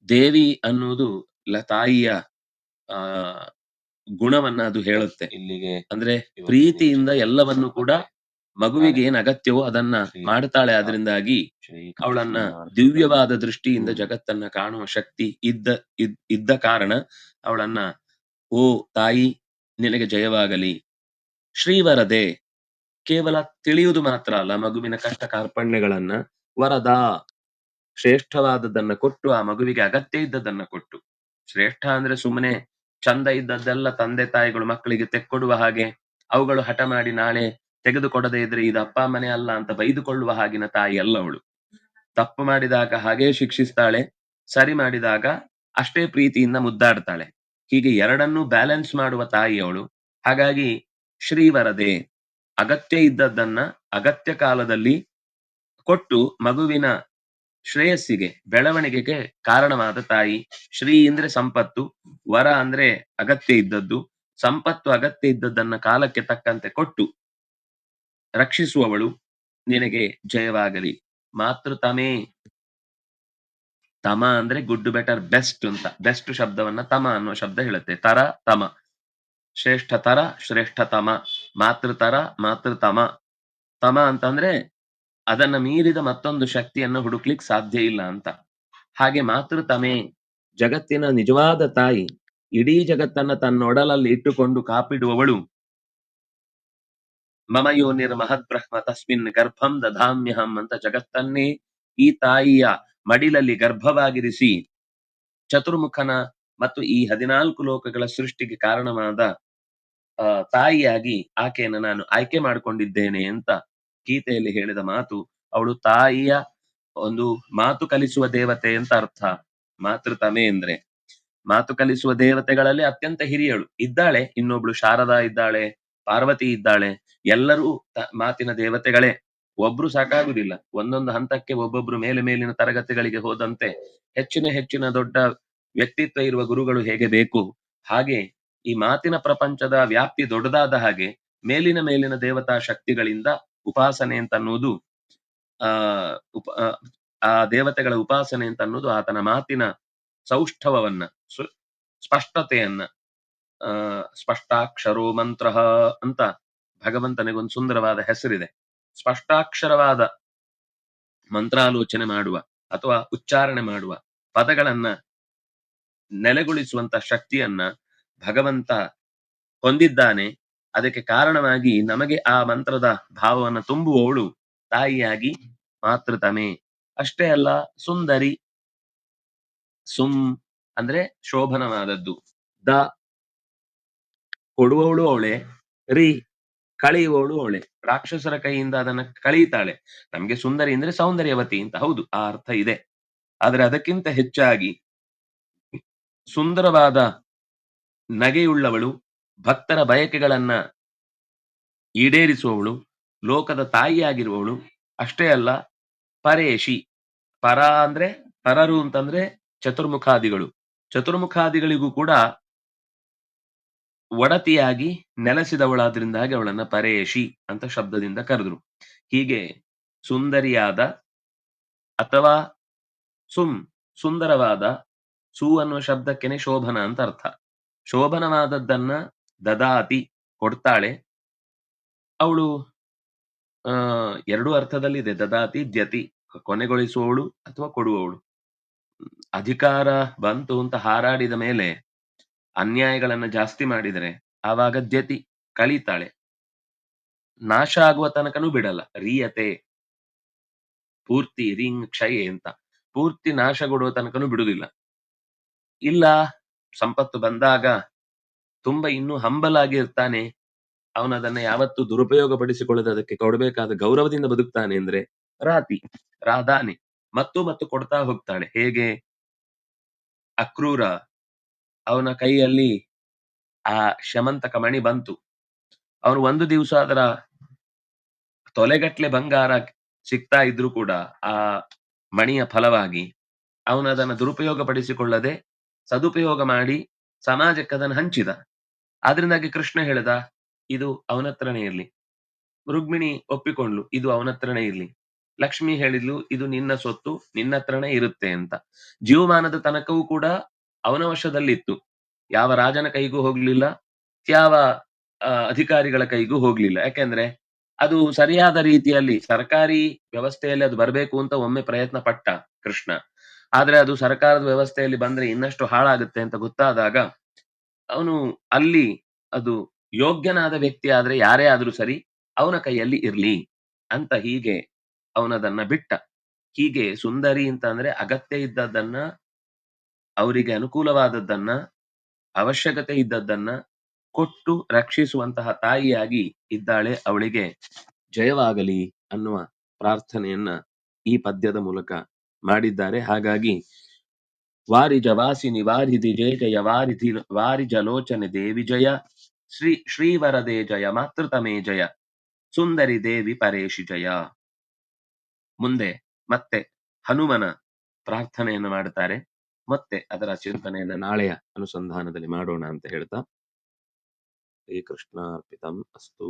[SPEAKER 1] ದೇವಿ ಅನ್ನುವುದು ಲ- ತಾಯಿಯ ಆ ಗುಣವನ್ನ ಅದು ಹೇಳುತ್ತೆ.
[SPEAKER 2] ಇಲ್ಲಿಗೆ
[SPEAKER 1] ಅಂದ್ರೆ ಪ್ರೀತಿಯಿಂದ ಎಲ್ಲವನ್ನು ಕೂಡ ಮಗುವಿಗೆ ಏನ್ ಅಗತ್ಯವೋ ಅದನ್ನ ಮಾಡ್ತಾಳೆ ಅದರಿಂದಾಗಿ ಅವಳನ್ನ ದಿವ್ಯವಾದ ದೃಷ್ಟಿಯಿಂದ ಜಗತ್ತನ್ನ ಕಾಣುವ ಶಕ್ತಿ ಇದ್ದ ಇದ್- ಇದ್ದ ಕಾರಣ ಅವಳನ್ನ ಓ ತಾಯಿ ನಿನಗೆ ಜಯವಾಗಲಿ. ಶ್ರೀವರದೆ ಕೇವಲ ತಿಳಿಯುವುದು ಮಾತ್ರ ಅಲ್ಲ ಮಗುವಿನ ಕಷ್ಟ ಕಾರ್ಪಣ್ಯಗಳನ್ನ ವರದ ಶ್ರೇಷ್ಠವಾದದ್ದನ್ನ ಕೊಟ್ಟು ಆ ಮಗುವಿಗೆ ಅಗತ್ಯ ಇದ್ದದ್ದನ್ನ ಕೊಟ್ಟು. ಶ್ರೇಷ್ಠ ಅಂದ್ರೆ ಸುಮ್ಮನೆ ಚಂದ ಇದ್ದದ್ದೆಲ್ಲ ತಂದೆ ತಾಯಿಗಳು ಮಕ್ಕಳಿಗೆ ತೆಕ್ಕೊಡುವ ಹಾಗೆ ಅವುಗಳು ಹಠ ಮಾಡಿ ನಾಳೆ ತೆಗೆದುಕೊಡದೇ ಇದ್ರೆ ಇದು ಅಪ್ಪ ಮನೆ ಅಲ್ಲ ಅಂತ ಬೈದುಕೊಳ್ಳುವ ಹಾಗಿನ ತಾಯಿ ಅಲ್ಲ ಅವಳು. ತಪ್ಪು ಮಾಡಿದಾಗ ಹಾಗೇ ಶಿಕ್ಷಿಸ್ತಾಳೆ, ಸರಿ ಮಾಡಿದಾಗ ಅಷ್ಟೇ ಪ್ರೀತಿಯಿಂದ ಮುದ್ದಾಡ್ತಾಳೆ. ಹೀಗೆ ಎರಡನ್ನೂ ಬ್ಯಾಲೆನ್ಸ್ ಮಾಡುವ ತಾಯಿ ಅವಳು. ಹಾಗಾಗಿ ಶ್ರೀವರದೆ ಅಗತ್ಯ ಇದ್ದದ್ದನ್ನ ಅಗತ್ಯ ಕಾಲದಲ್ಲಿ ಕೊಟ್ಟು ಮಗುವಿನ ಶ್ರೇಯಸ್ಸಿಗೆ, ಬೆಳವಣಿಗೆಗೆ ಕಾರಣವಾದ ತಾಯಿ. ಶ್ರೀ ಅಂದ್ರೆ ಸಂಪತ್ತು, ವರ ಅಂದ್ರೆ ಅಗತ್ಯ ಇದ್ದದ್ದು. ಸಂಪತ್ತು ಅಗತ್ಯ ಇದ್ದದ್ದನ್ನ ಕಾಲಕ್ಕೆ ತಕ್ಕಂತೆ ಕೊಟ್ಟು ರಕ್ಷಿಸುವವಳು ನಿನಗೆ ಜಯವಾಗಲಿ. ಮಾತೃತಮೇ ತಮ. ಅಂದ್ರೆ ಗುಡ್ ಬೆಟರ್ ಬೆಸ್ಟ್ ಅಂತ. ಬೆಸ್ಟ್ ಶಬ್ದವನ್ನ ತಮ ಅನ್ನೋ ಶಬ್ದ ಹೇಳುತ್ತೆ. ತರ, ತಮ. ಶ್ರೇಷ್ಠ ತರ, ಶ್ರೇಷ್ಠ ತಮ. ಮಾತೃತರ ಮಾತೃ ತಮ. ಅಂತಂದ್ರೆ ಅದನ್ನ ಮೀರಿದ ಮತ್ತೊಂದು ಶಕ್ತಿಯನ್ನ ಹುಡುಕ್ಲಿಕ್ ಸಾಧ್ಯ ಇಲ್ಲ ಅಂತ. ಹಾಗೆ ಮಾತೃತಮೆ ಜಗತ್ತಿನ ನಿಜವಾದ ತಾಯಿ. ಇಡೀ ಜಗತ್ತನ್ನ ತನ್ನೊಡಲಲ್ಲಿ ಇಟ್ಟುಕೊಂಡು ಕಾಪಿಡುವವಳು. ಮಮ ಯೋನಿರ್ ಮಹದ್ ಬ್ರಹ್ಮ ತಸ್ಮಿನ್ ಗರ್ಭಂ ದಧಾಮ್ಯಹಂ ಅಂತ ಜಗತ್ತನ್ನೇ ಈ ತಾಯಿಯ ಮಡಿಲಲ್ಲಿ ಗರ್ಭವಾಗಿರಿಸಿ ಚತುರ್ಮುಖನ ಮತ್ತು ಈ ಹದಿನಾಲ್ಕು ಲೋಕಗಳ ಸೃಷ್ಟಿಗೆ ಕಾರಣವಾದ ತಾಯಿಯಾಗಿ ಆಕೆಯನ್ನು ನಾನು ಆಯ್ಕೆ ಮಾಡಿಕೊಂಡಿದ್ದೇನೆ ಅಂತ ಗೀತೆಯಲ್ಲಿ ಹೇಳಿದ ಮಾತು, ಅವಳು ತಾಯಿಯ ಒಂದು ಮಾತು ಕಲಿಸುವ ದೇವತೆ ಅಂತ ಅರ್ಥ. ಮಾತೃತಮೆ ಅಂದ್ರೆ ಮಾತು ಕಲಿಸುವ ದೇವತೆಗಳಲ್ಲಿ ಅತ್ಯಂತ ಹಿರಿಯಳು. ಇದ್ದಾಳೆ, ಇನ್ನೊಬ್ಳು ಶಾರದಾ ಇದ್ದಾಳೆ, ಪಾರ್ವತಿ ಇದ್ದಾಳೆ ಎಲ್ಲರೂ ಮಾತಿನ ದೇವತೆಗಳೇ. ಒಬ್ರು ಸಾಕಾಗುದಿಲ್ಲ ಒಂದೊಂದು ಹಂತಕ್ಕೆ ಒಬ್ಬೊಬ್ರು ಮೇಲೆ ಮೇಲಿನ ತರಗತಿಗಳಿಗೆ ಹೋದಂತೆ ಹೆಚ್ಚಿನ ಹೆಚ್ಚಿನ ದೊಡ್ಡ ವ್ಯಕ್ತಿತ್ವ ಇರುವ ಗುರುಗಳು ಹೇಗೆ ಬೇಕು? ಹಾಗೆ ಈ ಮಾತಿನ ಪ್ರಪಂಚದ ವ್ಯಾಪ್ತಿ ದೊಡ್ಡದಾದ ಹಾಗೆ ಮೇಲಿನ ಮೇಲಿನ ದೇವತಾ ಶಕ್ತಿಗಳಿಂದ ಉಪಾಸನೆ ಅಂತ ಅನ್ನೋದು ಆ ಉಪ ಆ, ದೇವತೆಗಳ ಉಪಾಸನೆ ಅಂತ ಅನ್ನೋದು ಆತನ ಮಾತಿನ ಸೌಷ್ಠವವನ್ನ ಸ್ಪಷ್ಟತೆಯನ್ನ ಆ ಸ್ಪಷ್ಟಾಕ್ಷರೋ ಮಂತ್ರ ಅಂತ ಭಗವಂತನಿಗೊಂದು ಸುಂದರವಾದ ಹೆಸರಿದೆ. ಸ್ಪಷ್ಟಾಕ್ಷರವಾದ ಮಂತ್ರಾಲೋಚನೆ ಮಾಡುವ ಅಥವಾ ಉಚ್ಚಾರಣೆ ಮಾಡುವ ಪದಗಳನ್ನ ನೆಲೆಗೊಳಿಸುವಂತ ಶಕ್ತಿಯನ್ನ ಭಗವಂತ ಹೊಂದಿದ್ದಾನೆ. ಅದಕ್ಕೆ ಕಾರಣವಾಗಿ ನಮಗೆ ಆ ಮಂತ್ರದ ಭಾವವನ್ನು ತುಂಬುವವಳು ತಾಯಿಯಾಗಿ ಮಾತೃತಮೆ ಅಷ್ಟೇ ಅಲ್ಲ, ಸುಂದರಿ, ಸುಮ್ ಅಂದ್ರೆ ಶೋಭನವಾದದ್ದು. ದ ಕೊಡುವವಳು ಅವಳೆ, ರಿ ಕಳೆಯುವವಳು ಅವಳೆ. ರಾಕ್ಷಸರ ಕೈಯಿಂದ ಅದನ್ನ ಕಳೆಯುತ್ತಾಳೆ. ನಮ್ಗೆ ಸುಂದರಿ ಅಂದ್ರೆ ಸೌಂದರ್ಯವತಿ ಅಂತ. ಹೌದು, ಆ ಅರ್ಥ ಇದೆ. ಆದ್ರೆ ಅದಕ್ಕಿಂತ ಹೆಚ್ಚಾಗಿ ಸುಂದರವಾದ ನಗೆಯುಳ್ಳವಳು, ಭಕ್ತರ ಬಯಕೆಗಳನ್ನ ಈಡೇರಿಸುವವಳು, ಲೋಕದ ತಾಯಿಯಾಗಿರುವವಳು, ಅಷ್ಟೇ ಅಲ್ಲ, ಪರೇಶಿ. ಪರ ಅಂದ್ರೆ ಪರರು ಅಂತಂದ್ರೆ ಚತುರ್ಮುಖಾದಿಗಳು. ಚತುರ್ಮುಖಾದಿಗಳಿಗೂ ಕೂಡ ಒಡತಿಯಾಗಿ ನೆಲೆಸಿದವಳಾದ್ರಿಂದಾಗಿ ಅವಳನ್ನ ಪರೇಶಿ ಅಂತ ಶಬ್ದದಿಂದ ಕರೆದ್ರು. ಹೀಗೆ ಸುಂದರಿಯಾದ ಅಥವಾ ಸುಮ್ ಸುಂದರವಾದ ಸು ಅನ್ನುವ ಶಬ್ದಕ್ಕೆನೆ ಶೋಭನ ಅಂತ ಅರ್ಥ. ಶೋಭನವಾದದ್ದನ್ನ ದದಾತಿ ಕೊಡ್ತಾಳೆ. ಅವಳು, ಆ, ಎರಡು ಅರ್ಥದಲ್ಲಿದೆ. ದದಾತಿ, ದ್ಯತಿ ಕೊನೆಗೊಳಿಸುವವಳು ಅಥವಾ ಕೊಡುವವಳು. ಅಧಿಕಾರ ಬಂತು ಅಂತ ಹಾರಾಡಿದ ಮೇಲೆ ಅನ್ಯಾಯಗಳನ್ನ ಜಾಸ್ತಿ ಮಾಡಿದರೆ ಆವಾಗ ದ್ಯತಿ ಕಳೀತಾಳೆ. ನಾಶ ಆಗುವ ತನಕನೂ ಬಿಡಲ್ಲ. ರೀಯತೆ. ಪೂರ್ತಿ ರಿಂಗ್ ಕ್ಷಯೆ ಅಂತ. ಪೂರ್ತಿ ನಾಶಗೊಡುವ ತನಕನೂ ಬಿಡುದಿಲ್ಲ ಇಲ್ಲ, ಸಂಪತ್ತು ಬಂದಾಗ ತುಂಬಾ ಇನ್ನೂ ಹಂಬಲಾಗಿ ಇರ್ತಾನೆ. ಅವನದನ್ನ ಯಾವತ್ತು ದುರುಪಯೋಗ ಪಡಿಸಿಕೊಳ್ಳದೆ ಅದಕ್ಕೆ ಕೊಡಬೇಕಾದ ಗೌರವದಿಂದ ಬದುಕ್ತಾನೆ ಅಂದ್ರೆ ರಾತಿ ರಾಧಾನೆ, ಮತ್ತು ಮತ್ತು ಕೊಡ್ತಾ ಹೋಗ್ತಾಳೆ. ಹೇಗೆ? ಅಕ್ರೂರ ಅವನ ಕೈಯಲ್ಲಿ ಆ ಶಮಂತಕ ಮಣಿ ಬಂತು. ಅವನು ಒಂದು ದಿವಸ ಅದರ ತೊಲೆಗಟ್ಲೆ ಬಂಗಾರ ಸಿಗ್ತಾ ಇದ್ರು ಕೂಡ ಆ ಮಣಿಯ ಫಲವಾಗಿ ಅವನು ಅದನ್ನು ದುರುಪಯೋಗ ಪಡಿಸಿಕೊಳ್ಳದೆ ಸದುಪಯೋಗ ಮಾಡಿ ಸಮಾಜಕ್ಕೆ ಅದನ್ನು ಹಂಚಿದ. ಆದ್ರಿಂದಾಗಿ ಕೃಷ್ಣ ಹೇಳಿದ, ಇದು ಅವನತ್ರನೇ ಇರಲಿ. ರುಗ್ಮಿಣಿ ಒಪ್ಪಿಕೊಂಡ್ಲು, ಇದು ಅವನತ್ರನೇ ಇರಲಿ. ಲಕ್ಷ್ಮಿ ಹೇಳಿದ್ಲು, ಇದು ನಿನ್ನ ಸೊತ್ತು ನಿನ್ನತ್ರನೇ ಇರುತ್ತೆ ಅಂತ. ಜೀವಮಾನದ ತನಕವೂ ಕೂಡ ಅವನ ವಶದಲ್ಲಿತ್ತು ಯಾವ ರಾಜನ ಕೈಗೂ ಹೋಗ್ಲಿಲ್ಲ, ಯಾವ ಅಧಿಕಾರಿಗಳ ಕೈಗೂ ಹೋಗ್ಲಿಲ್ಲ. ಯಾಕೆಂದ್ರೆ ಅದು ಸರಿಯಾದ ರೀತಿಯಲ್ಲಿ ಸರ್ಕಾರಿ ವ್ಯವಸ್ಥೆಯಲ್ಲಿ ಅದು ಬರಬೇಕು ಅಂತ ಒಮ್ಮೆ ಪ್ರಯತ್ನ ಪಟ್ಟ ಕೃಷ್ಣ. ಆದ್ರೆ ಅದು ಸರ್ಕಾರದ ವ್ಯವಸ್ಥೆಯಲ್ಲಿ ಬಂದ್ರೆ ಇನ್ನಷ್ಟು ಹಾಳಾಗುತ್ತೆ ಅಂತ ಗೊತ್ತಾದಾಗ ಅವನು ಅಲ್ಲಿ ಅದು ಯೋಗ್ಯನಾದ ವ್ಯಕ್ತಿ ಆದ್ರೆ ಯಾರೇ ಆದ್ರೂ ಸರಿ ಅವನ ಕೈಯಲ್ಲಿ ಇರ್ಲಿ ಅಂತ ಹೀಗೆ ಅವನದನ್ನ ಬಿಟ್ಟ. ಹೀಗೆ ಸುಂದರಿ ಅಂತ ಅಂದ್ರೆ ಅಗತ್ಯ ಇದ್ದದ್ದನ್ನ ಅವರಿಗೆ ಅನುಕೂಲವಾದದ್ದನ್ನ, ಅವಶ್ಯಕತೆ ಇದ್ದದ್ದನ್ನ ಕೊಟ್ಟು ರಕ್ಷಿಸುವಂತಹ ತಾಯಿಯಾಗಿ ಇದ್ದಾಳೆ ಅವಳಿಗೆ ಜಯವಾಗಲಿ ಅನ್ನುವ ಪ್ರಾರ್ಥನೆಯನ್ನ ಈ ಪದ್ಯದ ಮೂಲಕ ಮಾಡಿದ್ದಾರೆ. ಹಾಗಾಗಿ ವಾರಿಜ ವಾಸಿನಿ ವಾರಿಧಿ ಜಯ ಜಯ ವಾರಿಧಿ ವಾರಿಜಲೋಚನೆ ದೇವಿ ಜಯ, ಶ್ರೀ ಶ್ರೀವರದೇ ಜಯ ಮಾತೃತಮೇ ಜಯ, ಸುಂದರಿ ದೇವಿ ಪರೇಶಿ ಜಯ. ಮುಂದೆ ಮತ್ತೆ ಹನುಮನ ಪ್ರಾರ್ಥನೆಯನ್ನು ಮಾಡುತ್ತಾರೆ ಮತ್ತೆ ಅದರ ಚಿಂತನೆಯನ್ನ ನಾಳೆಯ ಅನುಸಂಧಾನದಲ್ಲಿ ಮಾಡೋಣ ಅಂತ ಹೇಳ್ತಾ. ಶ್ರೀಕೃಷ್ಣಾರ್ಪಿತಂ ಅಸ್ತು.